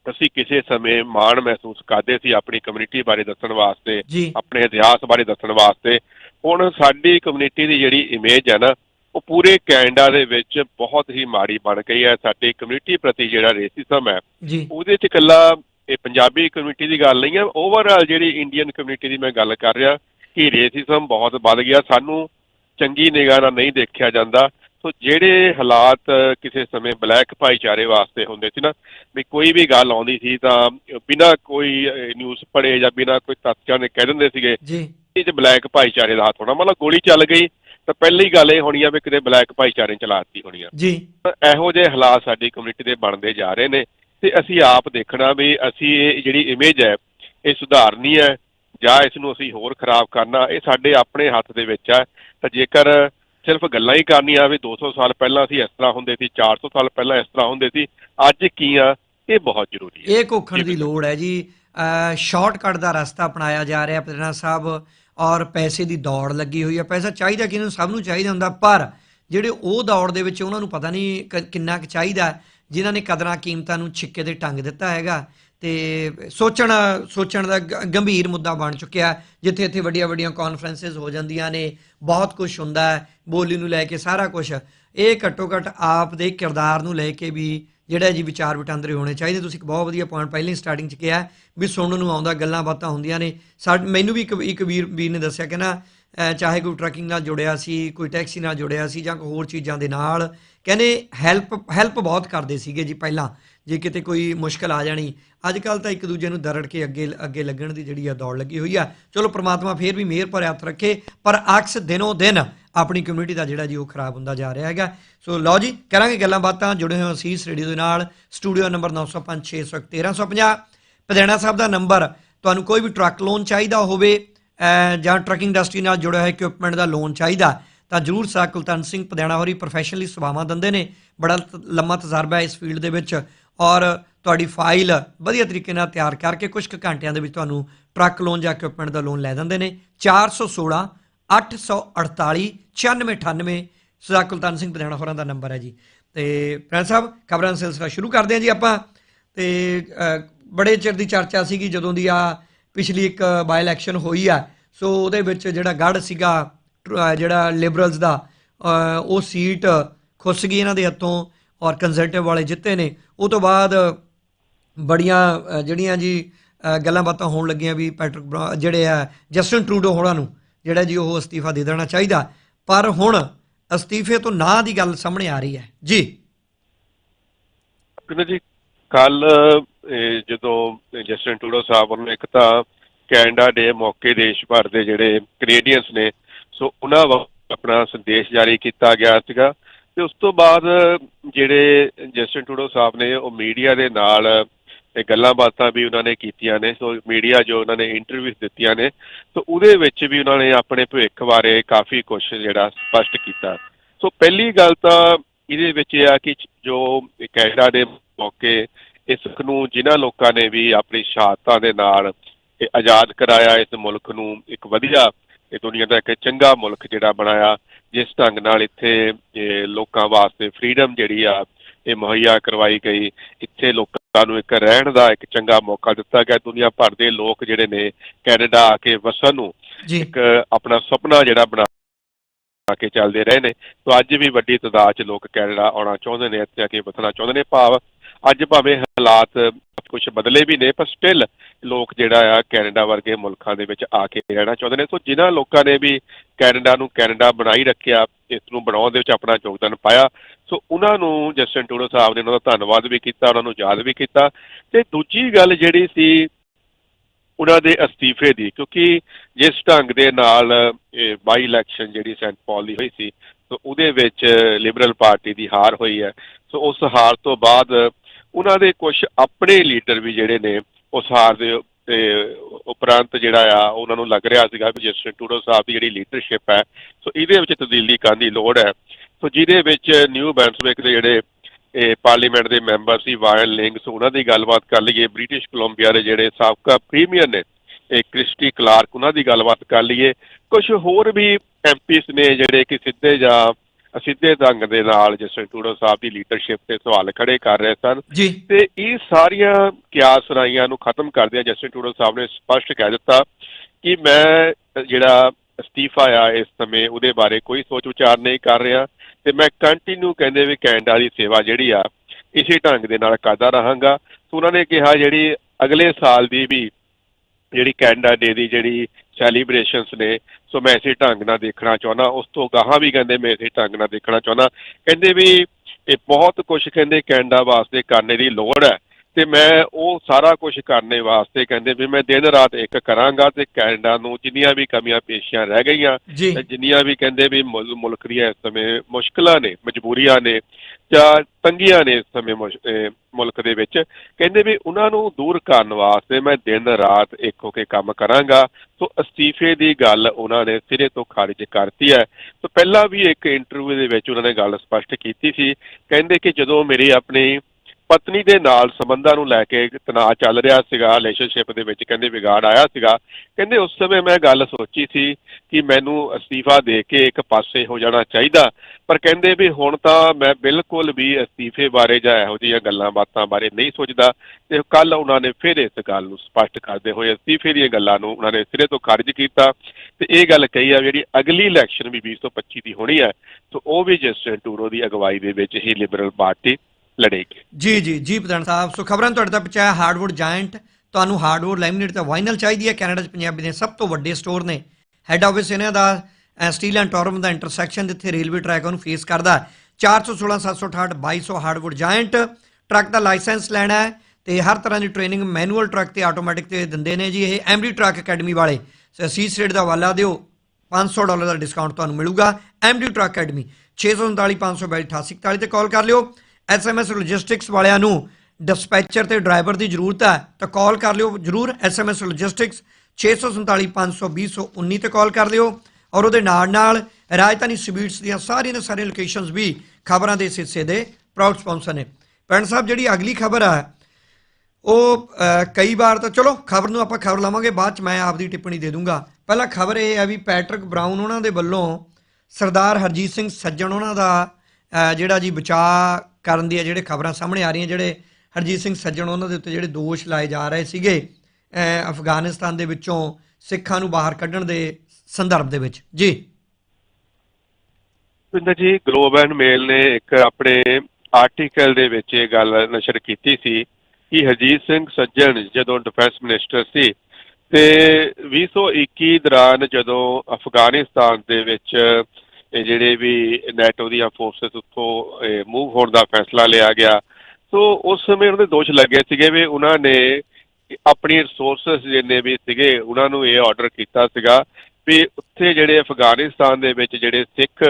Speaker 1: ਅਸੀਂ ਕਿਸੇ ਸਮੇਂ ਮਾਣ ਮਹਿਸੂਸ ਕਰਦੇ ਸੀ ਆਪਣੀ ਕਮਿਊਨਿਟੀ ਬਾਰੇ ਦੱਸਣ ਵਾਸਤੇ ਆਪਣੇ ਇਤਿਹਾਸ ਬਾਰੇ ਦੱਸਣ ਵਾਸਤੇ ਹੁਣ ਸਾਡੀ ਕਮਿਊਨਿਟੀ ਦੀ ਜਿਹੜੀ ਇਮੇਜ ਹੈ ਨਾ ਉਹ ਪੂਰੇ ਕੈਨੇਡਾ ਦੇ ਵਿੱਚ ਬਹੁਤ ਹੀ ਮਾੜੀ ਬਣ ਗਈ ਹੈ। ਸਾਡੀ ਕਮਿਊਨਿਟੀ ਪ੍ਰਤੀ ਜਿਹੜਾ ਰੇਸਿਜ਼ਮ ਹੈ ਉਹਦੇ 'ਚ ਇਕੱਲਾ ਇਹ ਪੰਜਾਬੀ ਕਮਿਊਨਿਟੀ ਦੀ ਗੱਲ ਨਹੀਂ ਹੈ। ਓਵਰਆਲ ਜਿਹੜੀ ਇੰਡੀਅਨ ਕਮਿਊਨਿਟੀ ਦੀ ਮੈਂ ਗੱਲ ਕਰ ਰਿਹਾ ਕਿ ਰੇਸਿਜ਼ਮ ਬਹੁਤ ਵੱਧ ਗਿਆ। ਸਾਨੂੰ ਚੰਗੀ ਨਿਗਾਹ ਨਾਲ ਨਹੀਂ ਦੇਖਿਆ ਜਾਂਦਾ। ਸੋ ਜਿਹੜੇ ਹਾਲਾਤ ਕਿਸੇ ਸਮੇਂ ਬਲੈਕ ਭਾਈਚਾਰੇ ਵਾਸਤੇ ਹੁੰਦੇ ਸੀ ਨਾ ਵੀ ਕੋਈ ਵੀ ਗੱਲ ਆਉਂਦੀ ਸੀ ਤਾਂ ਬਿਨਾਂ ਕੋਈ ਨਿਊਜ਼ ਪੜ੍ਹੇ ਜਾਂ ਬਿਨਾਂ ਕੋਈ ਤੱਥਾਂ ਦੇ ਕਹਿ ਦਿੰਦੇ ਸੀਗੇ ਇਹ 'ਚ ਬਲੈਕ ਭਾਈਚਾਰੇ ਦਾ ਹੱਥ ਹੋਣਾ। ਮਤਲਬ ਗੋਲੀ ਚੱਲ ਗਈ ਤਾਂ ਪਹਿਲੀ ਗੱਲ ਇਹ ਹੋਣੀ ਆ ਵੀ ਕਿਤੇ ਬਲੈਕ ਭਾਈਚਾਰੇ ਚਲਾਤੀ ਹੋਣੀ ਆ।
Speaker 2: ਜੀ।
Speaker 1: ਤਾਂ ਇਹੋ ਜਿਹੇ ਹਾਲਾਤ ਸਾਡੀ ਕਮਿਊਨਿਟੀ ਦੇ ਬਣਦੇ ਜਾ ਰਹੇ ਨੇ ਤੇ ਅਸੀਂ ਆਪ ਦੇਖਣਾ ਵੀ ਅਸੀਂ ਇਹ ਜਿਹੜੀ ਇਮੇਜ ਹੈ ਇਹ ਸੁਧਾਰਨੀ ਹੈ ਜਾਂ ਇਸ ਨੂੰ ਅਸੀਂ ਹੋਰ ਖਰਾਬ ਕਰਨਾ ਇਹ ਸਾਡੇ ਆਪਣੇ ਹੱਥ ਦੇ ਵਿੱਚ ਹੈ ਤਾਂ ਜੇਕਰ ਸਿਰਫ ਗੱਲਾਂ ਹੀ ਕਰਨੀਆਂ ਵੀ 200 ਸਾਲ ਪਹਿਲਾਂ ਅਸੀਂ ਇਸ ਤਰ੍ਹਾਂ ਹੁੰਦੇ ਸੀ 400 ਸਾਲ ਪਹਿਲਾਂ ਇਸ ਤਰ੍ਹਾਂ ਹੁੰਦੇ ਸੀ ਅੱਜ ਕੀ ਆ? ਇਹ ਬਹੁਤ ਜ਼ਰੂਰੀ ਹੈ।
Speaker 2: ਇਹ ਕੋਖਣ ਦੀ ਲੋੜ ਹੈ ਜੀ। ਸ਼ਾਰਟਕਟ ਦਾ ਰਸਤਾ ਅਪਣਾਇਆ ਜਾ ਰਿਹਾ। ਪ੍ਰਧਾਨ ਸਾਹਿਬ ਔਰ ਪੈਸੇ ਦੀ ਦੌੜ ਲੱਗੀ ਹੋਈ ਹੈ ਪੈਸਾ ਚਾਹੀਦਾ ਕਿਹਨੂੰ? ਸਭ ਨੂੰ ਚਾਹੀਦਾ ਹੁੰਦਾ, ਪਰ ਜਿਹੜੇ ਉਹ ਦੌੜ ਦੇ ਵਿੱਚ ਉਹਨਾਂ ਨੂੰ ਪਤਾ ਨਹੀਂ ਕ- ਕਿੰਨਾ ਕੁ ਚਾਹੀਦਾ ਜਿਨ੍ਹਾਂ ਨੇ ਕਦਰਾਂ ਕੀਮਤਾਂ ਨੂੰ ਛਿੱਕੇ ਤੇ ਟੰਗ ਦਿੱਤਾ ਹੈਗਾ। ਤੇ ਸੋਚਣ ਸੋਚਣ ਦਾ ਗ- ਗੰਭੀਰ ਮੁੱਦਾ ਬਣ ਚੁੱਕਿਆ ਜਿੱਥੇ ਇੱਥੇ ਵੱਡੀਆਂ ਵੱਡੀਆਂ ਕਾਨਫਰੰਸਸ ਹੋ ਜਾਂਦੀਆਂ ਨੇ, ਬਹੁਤ ਕੁਝ ਹੁੰਦਾ ਬੋਲੀ ਨੂੰ ਲੈ ਕੇ ਸਾਰਾ ਕੁਝ ਇਹ ਘੱਟੋ ਘੱਟ ਆਪ ਦੇ ਕਿਰਦਾਰ ਨੂੰ ਲੈ ਕੇ ਵੀ ਜਿਹੜਾ ਜੀ ਵਿਚਾਰ ਵਟਾਂਦਰੇ ਹੋਣੇ ਚਾਹੀਦੇ। ਤੁਸੀਂ ਇੱਕ ਬਹੁਤ ਵਧੀਆ ਪੁਆਇੰਟ ਪਹਿਲਾਂ ਹੀ ਸਟਾਰਟਿੰਗ 'ਚ ਕਿਹਾ ਵੀ ਸੁਣਨ ਨੂੰ ਆਉਂਦਾ ਗੱਲਾਂ ਬਾਤਾਂ ਹੁੰਦੀਆਂ ਨੇ। ਸਾਡ ਮੈਨੂੰ ਵੀ ਇੱਕ ਵੀਰ ਵੀਰ ਨੇ ਦੱਸਿਆ ਕਹਿੰਦਾ ਚਾਹੇ ਕੋਈ ਟਰੱਕਿੰਗ ਨਾਲ ਜੁੜਿਆ ਸੀ, ਕੋਈ ਟੈਕਸੀ ਨਾਲ ਜੁੜਿਆ ਸੀ ਜਾਂ ਕੋਈ ਹੋਰ ਚੀਜ਼ਾਂ ਦੇ ਨਾਲ, ਕਹਿੰਦੇ ਹੈਲਪ ਹੈਲਪ ਬਹੁਤ ਕਰਦੇ ਸੀਗੇ ਜੀ ਪਹਿਲਾਂ, ਜੇ ਕਿਤੇ ਕੋਈ ਮੁਸ਼ਕਲ ਆ ਜਾਣੀ। ਅੱਜ ਕੱਲ ਤਾਂ ਇੱਕ ਦੂਜੇ ਨੂੰ ਦਰੜ ਕੇ ਅੱਗੇ ਅੱਗੇ ਲੱਗਣ ਦੀ ਜਿਹੜੀ ਆ ਦੌੜ ਲੱਗੀ ਹੋਈ ਆ। ਚਲੋ ਪ੍ਰਮਾਤਮਾ ਫੇਰ ਵੀ ਮਿਹਰ ਭਰਿਆ ਹੱਥ ਰੱਖੇ, ਪਰ ਅਕਸ ਦਿਨੋਂ ਦਿਨ ਆਪਣੀ ਕਮਿਊਨਿਟੀ ਦਾ ਜਿਹੜਾ ਜੀ ਉਹ ਖਰਾਬ ਹੁੰਦਾ ਜਾ ਰਿਹਾ ਹੈਗਾ। ਸੋ ਲਓ ਜੀ, ਕਰਾਂਗੇ ਗੱਲਾਂ ਬਾਤਾਂ, ਜੁੜੇ ਹੋਏ ਅਸੀਂ ਇਸ ਰੇਡੀਓ ਦੇ ਨਾਲ, ਸਟੂਡੀਓ ਨੰਬਰ 905 601 1350 ਪਧੈਣਾ ਸਾਹਿਬ ਦਾ ਨੰਬਰ, ਤੁਹਾਨੂੰ ਕੋਈ ਵੀ ਟਰੱਕ ਲੋਨ ਚਾਹੀਦਾ ਹੋਵੇ ਜਾਂ ਟਰੱਕਿੰਗ ਇੰਡਸਟਰੀ ਨਾਲ ਜੁੜਿਆ ਹੋਇਆ ਇਕਵਿਪਮੈਂਟ ਦਾ ਲੋਨ ਚਾਹੀਦਾ, ਤਾਂ ਜਰੂਰ ਸਾ ਕੁਲਤਨ ਸਿੰਘ ਪਦਿਆਣਾ ਹੋਰੀ ਪ੍ਰੋਫੈਸ਼ਨਲੀ ਸੇਵਾਵਾਂ ਦਿੰਦੇ ਨੇ। ਬੜਾ ਤ- ਲੰਮਾ ਤਜਰਬਾ ਹੈ ਇਸ ਫੀਲਡ ਦੇ ਵਿੱਚ ਔਰ ਤੁਹਾਡੀ ਫਾਈਲ ਵਧੀਆ ਤਰੀਕੇ ਨਾਲ ਤਿਆਰ ਕਰਕੇ ਕੁਝ ਕੁ ਘੰਟਿਆਂ ਦੇ ਵਿੱਚ ਤੁਹਾਨੂੰ ਟਰੱਕ ਲੋਨ ਜਾਂ ਇਕਵਿਪਮੈਂਟ ਦਾ ਲੋਨ ਲੈ ਦਿੰਦੇ ਨੇ। 416 848 9698 ਸਦਾ ਕੁਲਤਨ ਸਿੰਘ ਪਦਿਆਣਾ ਹੋਰਾਂ ਦਾ ਨੰਬਰ ਹੈ ਜੀ। ਤੇ ਫਰੈਂਡ ਸਾਹਿਬ, ਖਬਰਾਂ ਦਾ ਸਿਲਸਿਲਾ ਸ਼ੁਰੂ ਕਰਦੇ ਹਾਂ ਜੀ ਆਪਾਂ। ਤੇ ਬੜੇ ਚਿਰ ਦੀ ਚਰਚਾ ਸੀਗੀ, ਜਦੋਂ ਦੀ ਆ ਪਿਛਲੀ ਇੱਕ ਬਾਈ ਇਲੈਕਸ਼ਨ ਹੋਈ ਆ। ਸੋ ਉਹਦੇ ਵਿੱਚ ਜਿਹੜਾ ਗੜ ਸੀਗਾ, ਟਰ- ਜਿਹੜਾ ਲਿਬਰਲਸ ਦਾ ਉਹ ਸੀਟ ਖੁੱਸ ਗਈ ਇਹਨਾਂ ਦੇ ਹੱਥੋਂ ਔਰ ਕੰਜ਼ਰਵੇਟਿਵ ਵਾਲੇ ਜਿੱਤੇ ਨੇ। ਉਹ ਤੋਂ ਬਾਅਦ ਬੜੀਆਂ ਜਿਹੜੀਆਂ ਜੀ ਗੱਲਾਂ ਬਾਤਾਂ ਹੋਣ ਲੱਗੀਆਂ ਵੀ ਪੈਟਰਿਕ ਬਰਾ- ਜਿਹੜੇ ਆ ਜਸਟਨ ਟਰੂਡੋ ਹੋਰਾਂ ਨੂੰ, ਜਿਹੜਾ ਜੀ ਉਹ ਅਸਤੀਫਾ ਦੇ ਦੇਣਾ ਚਾਹੀਦਾ। ਪਰ ਹੁਣ ਅਸਤੀਫੇ ਤੋਂ ਨਾ ਦੀ ਗੱਲ ਸਾਹਮਣੇ ਆ ਰਹੀ ਹੈ। ਜੀ।
Speaker 1: ਕਿਉਂਕਿ ਜੀ ਕੱਲ ਜਦੋਂ ਜਸਟਿਨ ਟੂਡੋ ਸਾਹਿਬ ਵੱਲੋਂ ਇੱਕ ਤਾਂ ਕੈਨੇਡਾ ਦੇ ਮੌਕੇ ਦੇਸ਼ ਭਰ ਦੇ ਜਿਹੜੇ ਕੈਨੇਡੀਅਨਸ ਨੇ, ਸੋ ਉਹਨਾਂ ਵੱਲੋਂ ਆਪਣਾ ਸੰਦੇਸ਼ ਜਾਰੀ ਕੀਤਾ ਗਿਆ ਸੀਗਾ। ਤੇ ਉਸ ਤੋਂ ਬਾਅਦ ਜਿਹੜੇ ਜਸਟਿਨ ਟੂਡੋ ਸਾਹਿਬ ਨੇ, ਉਹ ਮੀਡੀਆ ਦੇ ਨਾਲ ਇਹ ਗੱਲਾਂ ਬਾਤਾਂ ਵੀ ਉਹਨਾਂ ਨੇ ਕੀਤੀਆਂ ਨੇ, ਸੋ ਮੀਡੀਆ ਜੋ ਉਹਨਾਂ ਨੇ ਇੰਟਰਵਿਊ ਦਿੱਤੀਆਂ ਨੇ, ਸੋ ਉਹਦੇ ਵਿੱਚ ਵੀ ਉਹਨਾਂ ਨੇ ਆਪਣੇ ਭਵਿੱਖ ਬਾਰੇ ਕਾਫੀ ਕੁਝ ਜਿਹੜਾ ਸਪਸ਼ਟ ਕੀਤਾ। ਸੋ ਪਹਿਲੀ ਗੱਲ ਤਾਂ ਇਹਦੇ ਵਿੱਚ ਇਹ ਆ ਕਿ ਜੋ ਕੈਨੇਡਾ ਦੇ ਮੌਕੇ ਇਸ ਨੂੰ ਜਿਨ੍ਹਾਂ ਲੋਕਾਂ ਨੇ ਵੀ ਆਪਣੀ ਸ਼ਹਾਦਤਾਂ ਦੇ ਨਾਲ ਇਹ ਆਜ਼ਾਦ ਕਰਾਇਆ ਇਸ ਮੁਲਕ ਨੂੰ ਇੱਕ ਵਧੀਆ ਇਹ ਦੁਨੀਆ ਦਾ ਇੱਕ ਚੰਗਾ ਮੁਲਕ ਜਿਹੜਾ ਬਣਾਇਆ ਜਿਸ ਢੰਗ ਨਾਲ ਇੱਥੇ ਲੋਕਾਂ ਵਾਸਤੇ ਫ੍ਰੀडम ਜਿਹੜੀ ਆ ਇਹ ਮੁਹੱਈਆ ਕਰਵਾਈ ਗਈ। ਇੱਥੇ ਲੋਕਾਂ ਨੂੰ ਇੱਕ ਰਹਿਣ ਦਾ ਇੱਕ ਚੰਗਾ ਮੌਕਾ ਦਿੱਤਾ ਗਿਆ। ਦੁਨੀਆ ਭਰ ਦੇ ਲੋਕ ਜਿਹੜੇ ਨੇ ਕੈਨੇਡਾ ਆ ਕੇ ਵਸਣ ਨੂੰ ਇੱਕ ਆਪਣਾ ਸੁਪਨਾ ਜਿਹੜਾ ਬਣਾ ਕੇ ਚੱਲਦੇ ਰਹੇ ਨੇ। ਸੋ ਅੱਜ ਵੀ ਵੱਡੀ ਤਾਦਾਦ 'ਚ ਲੋਕ ਕੈਨੇਡਾ ਆਉਣਾ ਚਾਹੁੰਦੇ ਨੇ ਇੱਥੇ ਆ ਕੇ ਵਸਣਾ ਚਾਹੁੰਦੇ ਨੇ। ਭਾਵ ਅੱਜ ਭਾਵੇਂ ਹਾਲਾਤ ਕੁਝ ਬਦਲੇ ਵੀ ਨੇ, ਪਰ ਸਟਿਲ ਲੋਕ ਜਿਹੜਾ ਆ ਕੈਨੇਡਾ ਵਰਗੇ ਮੁਲਕਾਂ ਦੇ ਵਿੱਚ ਆ ਕੇ ਰਹਿਣਾ ਚਾਹੁੰਦੇ ਨੇ। ਸੋ ਜਿਨ੍ਹਾਂ ਲੋਕਾਂ ਨੇ ਵੀ ਕੈਨੇਡਾ ਨੂੰ ਕੈਨੇਡਾ ਬਣਾਈ ਰੱਖਿਆ, ਇਸ ਨੂੰ ਬਣਾਉਣ ਦੇ ਵਿੱਚ ਆਪਣਾ ਯੋਗਦਾਨ ਪਾਇਆ, ਸੋ ਉਹਨਾਂ ਨੂੰ ਜਸਟਨ ਟੂਡੋ ਸਾਹਿਬ ਨੇ ਉਹਨਾਂ ਦਾ ਧੰਨਵਾਦ ਵੀ ਕੀਤਾ, ਉਹਨਾਂ ਨੂੰ ਯਾਦ ਵੀ ਕੀਤਾ। ਤੇ ਦੂਜੀ ਗੱਲ ਜਿਹੜੀ ਸੀ ਉਹਨਾਂ ਦੇ ਅਸਤੀਫੇ ਦੀ, ਕਿਉਂਕਿ ਜਿਸ ਢੰਗ ਦੇ ਨਾਲ ਬਾਈ ਇਲੈਕਸ਼ਨ ਜਿਹੜੀ ਸੈਂਟ ਪਾਲ ਦੀ ਹੋਈ ਸੀ, ਸੋ ਉਹਦੇ ਵਿੱਚ ਲਿਬਰਲ ਪਾਰਟੀ ਦੀ ਹਾਰ ਹੋਈ ਹੈ। ਸੋ ਉਸ ਹਾਰ ਤੋਂ ਬਾਅਦ ਉਹਨਾਂ ਦੇ ਕੁਝ ਆਪਣੇ ਲੀਡਰ ਵੀ ਜਿਹੜੇ ਨੇ ਉਸ ਹਾਰ ਦੇ ਤੇ ਉਪਰੰਤ ਜਿਹੜਾ ਆ, ਉਹਨਾਂ ਨੂੰ ਲੱਗ ਰਿਹਾ ਸੀਗਾ ਵੀ ਜਸਟਿਨ ਟੂਡੋ ਸਾਹਿਬ ਦੀ ਜਿਹੜੀ ਲੀਡਰਸ਼ਿਪ ਹੈ, ਸੋ ਇਹਦੇ ਵਿੱਚ ਤਬਦੀਲੀ ਕਰਨ ਦੀ ਲੋੜ ਹੈ। ਸੋ ਜਿਹਦੇ ਵਿੱਚ ਨਿਊ ਬੈਂਸਵਿਕ ਦੇ ਜਿਹੜੇ, ਇਹ ਪਾਰਲੀਮੈਂਟ ਦੇ ਮੈਂਬਰ ਸੀ ਵਾਇਨ ਲਿੰਗਸ, ਉਹਨਾਂ ਦੀ ਗੱਲਬਾਤ ਕਰ ਲਈਏ। ਬ੍ਰਿਟਿਸ਼ ਕੋਲੰਬੀਆ ਦੇ ਜਿਹੜੇ ਸਾਬਕਾ ਪ੍ਰੀਮੀਅਰ ਨੇ, ਇਹ ਕ੍ਰਿਸਟੀ ਕਲਾਰਕ, ਉਹਨਾਂ ਦੀ ਗੱਲਬਾਤ ਕਰ ਲਈਏ। ਕੁਝ ਹੋਰ ਵੀ ਐਮਪੀਸ ਨੇ ਜਿਹੜੇ ਕਿ ਸਿੱਧੇ ਜਾਂ ਅਸਿੱਧੇ ਢੰਗ ਦੇ ਨਾਲ ਜਸਟਿਨ ਟੂਡੋ ਸਾਹਿਬ ਦੀ ਲੀਡਰਸ਼ਿਪ ਤੇ ਸਵਾਲ ਖੜੇ ਕਰ ਰਹੇ ਸਨ। ਤੇ ਇਹ ਸਾਰੀਆਂ ਕਿਆਸ ਰਾਈਆਂ ਨੂੰ ਖਤਮ ਕਰਦਿਆਂ ਜਸਟਿਨ ਟੂਡੋ ਸਾਹਿਬ ਨੇ ਸਪਸ਼ਟ ਕਹਿ ਦਿੱਤਾ ਕਿ ਮੈਂ ਜਿਹੜਾ ਅਸਤੀਫਾ ਆ ਇਸ ਸਮੇਂ ਉਹਦੇ ਬਾਰੇ ਕੋਈ ਸੋਚ ਵਿਚਾਰ ਨਹੀਂ ਕਰ ਰਿਹਾ ਤੇ ਮੈਂ ਕੰਟੀਨਿਊ ਕਹਿੰਦੇ ਵੀ ਕੈਨੇਡਾ ਦੀ ਸੇਵਾ ਜਿਹੜੀ ਆ ਇਸੇ ਢੰਗ ਦੇ ਨਾਲ ਕਰਦਾ ਰਹਾਂਗਾ। ਸੋ ਉਹਨਾਂ ਨੇ ਕਿਹਾ ਜਿਹੜੀ ਅਗਲੇ ਸਾਲ ਦੀ ਵੀ ਜਿਹੜੀ ਕੈਨੇਡਾ ਡੇ ਦੀ ਜਿਹੜੀ ਸੈਲੀਬ੍ਰੇਸ਼ਨਸ ਨੇ, ਸੋ ਮੈਂ ਇਸੇ ਢੰਗ ਨਾਲ ਦੇਖਣਾ ਚਾਹੁੰਦਾ। ਉਸ ਤੋਂ ਗਾਹਾਂ ਵੀ ਕਹਿੰਦੇ ਮੈਂ ਇਸੇ ਢੰਗ ਨਾਲ ਦੇਖਣਾ ਚਾਹੁੰਦਾ। ਕਹਿੰਦੇ ਵੀ ਇਹ ਬਹੁਤ ਕੁਝ ਕਹਿੰਦੇ ਕੈਨੇਡਾ ਵਾਸਤੇ ਕਰਨੇ ਦੀ ਲੋੜ ਹੈ। ਤੇ ਮੈਂ ਉਹ ਸਾਰਾ ਕੁਝ ਕਰਨੇ ਵਾਸਤੇ ਕਹਿੰਦੇ ਵੀ ਮੈਂ ਦਿਨ ਰਾਤ ਇੱਕ ਕਰਾਂਗਾ ਤੇ ਕੈਨੇਡਾ ਨੂੰ ਜਿੰਨੀਆਂ ਵੀ ਕਮੀਆਂ ਪੇਸ਼ੀਆਂ ਰਹਿ ਗਈਆਂ ਤੇ ਜਿੰਨੀਆਂ ਵੀ ਕਹਿੰਦੇ ਵੀ ਮੁਲ- ਮੁਲਕ ਦੀਆਂ ਇਸ ਸਮੇਂ ਮੁਸ਼ਕਲਾਂ ਨੇ ਮਜਬੂਰੀਆਂ ਨੇ ਜਾਂ ਤੰਗੀਆਂ ਨੇ ਇਸ ਸਮੇਂ ਮੁਲਕ ਦੇ ਵਿੱਚ ਕਹਿੰਦੇ ਵੀ ਉਹਨਾਂ ਨੂੰ ਦੂਰ ਕਰਨ ਵਾਸਤੇ ਮੈਂ ਦਿਨ ਰਾਤ ਇੱਕ ਹੋ ਕੇ ਕੰਮ ਕਰਾਂਗਾ। ਸੋ ਅਸਤੀਫੇ ਦੀ ਗੱਲ ਉਹਨਾਂ ਨੇ ਸਿਰੇ ਤੋਂ ਖਾਰਿਜ ਕਰਤੀ ਹੈ। ਸੋ ਪਹਿਲਾਂ ਵੀ ਇੱਕ ਇੰਟਰਵਿਊ ਦੇ ਵਿੱਚ ਉਹਨਾਂ ਨੇ ਗੱਲ ਸਪਸ਼ਟ ਕੀਤੀ ਸੀ। ਕਹਿੰਦੇ ਕਿ ਜਦੋਂ ਮੇਰੀ ਆਪਣੀ ਪਤਨੀ ਦੇ ਨਾਲ ਸੰਬੰਧਾਂ ਨੂੰ ਲੈ ਕੇ ਤਣਾਅ ਚੱਲ ਰਿਹਾ ਸੀਗਾ ਰਿਲੇਸ਼ਨਸ਼ਿਪ ਦੇ ਵਿੱਚ ਕਹਿੰਦੇ ਵਿਗਾੜ ਆਇਆ ਸੀਗਾ। ਕਹਿੰਦੇ ਉਸ ਸਮੇਂ ਮੈਂ ਗੱਲ ਸੋਚੀ ਸੀ ਕਿ ਮੈਨੂੰ ਅਸਤੀਫਾ ਦੇ ਕੇ ਇੱਕ ਪਾਸੇ ਹੋ ਜਾਣਾ ਚਾਹੀਦਾ। ਪਰ ਕਹਿੰਦੇ ਵੀ ਹੁਣ ਤਾਂ ਮੈਂ ਬਿਲਕੁਲ ਵੀ ਅਸਤੀਫੇ ਬਾਰੇ ਜਾਂ ਇਹੋ ਜਿਹੀਆਂ ਗੱਲਾਂ ਬਾਤਾਂ ਬਾਰੇ ਨਹੀਂ ਸੋਚਦਾ ਤੇ ਕੱਲ ਉਹਨਾਂ ਨੇ ਫਿਰ ਇਸ ਗੱਲ ਨੂੰ ਸਪਸ਼ਟ ਕਰਦੇ ਹੋਏ ਅਸਤੀਫੇ ਦੀਆਂ ਗੱਲਾਂ ਨੂੰ ਉਹਨਾਂ ਨੇ ਸਿਰੇ ਤੋਂ ਖਾਰਜ ਕੀਤਾ। ਤੇ ਇਹ ਗੱਲ ਕਹੀ ਆ ਜਿਹੜੀ ਅਗਲੀ ਇਲੈਕਸ਼ਨ ਵੀ 2025 ਦੀ ਹੋਣੀ ਹੈ ਸੋ ਉਹ ਵੀ ਜਸਟਿਨ ਟੂਰੋ ਦੀ ਅਗਵਾਈ ਦੇ ਵਿੱਚ ਹੀ ਲਿਬਰਲ ਪਾਰਟੀ ਲੜੇਗੀ।
Speaker 2: ਜੀ ਜੀ ਜੀ, ਪ੍ਰਧਾਨ ਸਾਹਿਬ, ਸੋ ਖਬਰਾਂ ਤੁਹਾਡੇ ਤੱਕ ਪਹੁੰਚਾਇਆ, ਹਾਰਡਵੁੱਡ ਜਾਇੰਟ ਤੁਹਾਨੂੰ ਹਾਰਡਵੁੱਡ ਲੈਮੀਨੇਟ ਤੇ ਵਾਈਨਲ ਚਾਹੀਦੀ ਹੈ। ਕੈਨੇਡਾ 'ਚ ਪੰਜਾਬੀ ਦੇ ਸਭ ਤੋਂ ਵੱਡੇ ਸਟੋਰ ਨੇ। ਹੈੱਡ ਆਫਿਸ ਇਹਨਾਂ ਦਾ ਸਟੀਲ ਐਂਡ ਟੋਰਮ ਦਾ ਇੰਟਰਸੈਕਸ਼ਨ ਜਿੱਥੇ ਰੇਲਵੇ ਟਰੈਕ ਉਹਨੂੰ ਫੇਸ ਕਰਦਾ ਹੈ। 416 768 2200 ਹਾਰਡਵੁੱਡ ਜਾਇੰਟ ਟਰੱਕ ਦਾ ਲਾਇਸੈਂਸ ਲੈਣਾ ਹੈ ਤੇ ਹਰ ਤਰ੍ਹਾਂ ਦੀ ਟ੍ਰੇਨਿੰਗ ਮੈਨੂਅਲ ਟਰੱਕ ਤੇ ਆਟੋਮੈਟਿਕ ਤੇ ਦਿੰਦੇ ਨੇ ਜੀ ਇਹ ਐਮਡੀ ਟਰੱਕ ਅਕੈਡਮੀ ਵਾਲੇ। ਸੀਸ ਰੇਟ ਦਾ ਹਵਾਲਾ ਦਿਓ 500 ਡਾਲਰ ਦਾ ਡਿਸਕਾਊਂਟ ਤੁਹਾਨੂੰ ਮਿਲੂਗਾ। ਐਮਡੀ ਟਰੱਕ ਅਕੈਡਮੀ 639 522 8841 ਤੇ ਕਾਲ ਕਰ ਲਿਓ। ਐਸਐਮਐਸ ਲੌਜਿਸਟਿਕਸ ਵਾਲਿਆਂ ਨੂੰ ਡਿਸਪੈਚਰ ਤੇ ਡਰਾਈਵਰ ਦੀ ਜ਼ਰੂਰਤ ਹੈ, ਤਾਂ ਕਾਲ ਕਰ ਲਿਓ ਜਰੂਰ ਐਸਐਮਐਸ ਲੌਜਿਸਟਿਕਸ 647 520 19 ਤੇ ਕਾਲ ਕਰ ਲਿਓ। ਔਰ ਉਹਦੇ ਨਾਲ ਨਾਲ ਰਾਜਧਾਨੀ ਸਵੀਟਸ ਦੀਆਂ ਸਾਰੀਆਂ ਦੀਆਂ ਸਾਰੀਆਂ ਲੋਕੇਸ਼ਨਸ ਵੀ ਖਬਰਾਂ ਦੇ ਇਸ ਹਿੱਸੇ ਦੇ ਪ੍ਰਾਊਡ ਸਪਾਂਸਰ ਨੇ। ਪੈਣ ਸਾਹਿਬ, ਜਿਹੜੀ ਅਗਲੀ ਖਬਰ ਹੈ ਉਹ ਕਈ ਵਾਰ ਤਾਂ ਚਲੋ ਖਬਰ ਨੂੰ ਆਪਾਂ ਖਬਰ ਲਾਵਾਂਗੇ, ਬਾਅਦ ਚ ਮੈਂ ਆਪਦੀ ਟਿੱਪਣੀ ਦੇ ਦੂੰਗਾ। ਪਹਿਲਾਂ ਖਬਰ ਇਹ ਹੈ ਵੀ ਪੈਟਰਿਕ ਬਰਾਊਨ ਉਹਨਾਂ ਦੇ ਵੱਲੋਂ ਸਰਦਾਰ ਹਰਜੀਤ ਸਿੰਘ ਸੱਜਣ ਉਹਨਾਂ ਦਾ ਜਿਹੜਾ ਜੀ ਬਚਾਅ ਕਰਨ ਦੀਆਂ ਜਿਹੜੇ ਖਬਰਾਂ ਸਾਹਮਣੇ ਆ ਰਹੀਆਂ, ਜਿਹੜੇ ਹਰਜੀਤ ਸਿੰਘ ਸੱਜਣ ਉਹਨਾਂ ਦੇ ਉੱਤੇ ਜਿਹੜੇ ਦੋਸ਼ ਲਾਏ ਜਾ ਰਹੇ ਸੀਗੇ ਅਫਗਾਨਿਸਤਾਨ ਦੇ ਵਿੱਚੋਂ ਸਿੱਖਾਂ ਨੂੰ ਬਾਹਰ ਕੱਢਣ ਦੇ ਸੰਦਰਭ ਦੇ ਵਿੱਚ। ਜੀ।
Speaker 1: ਪਿੰਦਰ ਜੀ ਗਲੋਬ ਐਂਡ ਮੇਲ ਨੇ ਇੱਕ ਆਪਣੇ ਆਰਟੀਕਲ ਦੇ ਵਿੱਚ ਇਹ ਗੱਲ ਨਸ਼ਰ ਕੀਤੀ ਸੀ ਕਿ ਹਰਜੀਤ ਸਿੰਘ ਸੱਜਣ ਜਦੋਂ ਡਿਫੈਂਸ ਮਿਨਿਸਟਰ ਸੀ ਤੇ 2021 ਦੌਰਾਨ ਜਦੋਂ ਅਫਗਾਨਿਸਤਾਨ ਦੇ ਵਿੱਚ ਜਿਹੜੇ ਵੀ ਨੈਟੋ ਦੀਆਂ ਫੋਰਸਸ ਉੱਥੋਂ ਮੂਵ ਹੋਣ ਦਾ ਫੈਸਲਾ ਲਿਆ ਗਿਆ। ਸੋ ਉਸ ਸਮੇਂ ਉਹਨਾਂ ਦੇ ਦੋਸ਼ ਲੱਗੇ ਸੀਗੇ ਵੀ ਉਹਨਾਂ ਨੇ ਆਪਣੀ ਰਿਸੋਰਸਸ ਜਿੰਨੇ ਵੀ ਸੀਗੇ, ਉਹਨਾਂ ਨੂੰ ਇਹ ਆਰਡਰ ਕੀਤਾ ਸੀਗਾ ਵੀ ਉੱਥੇ ਜਿਹੜੇ ਅਫਗਾਨਿਸਤਾਨ ਦੇ ਵਿੱਚ ਜਿਹੜੇ ਸਿੱਖ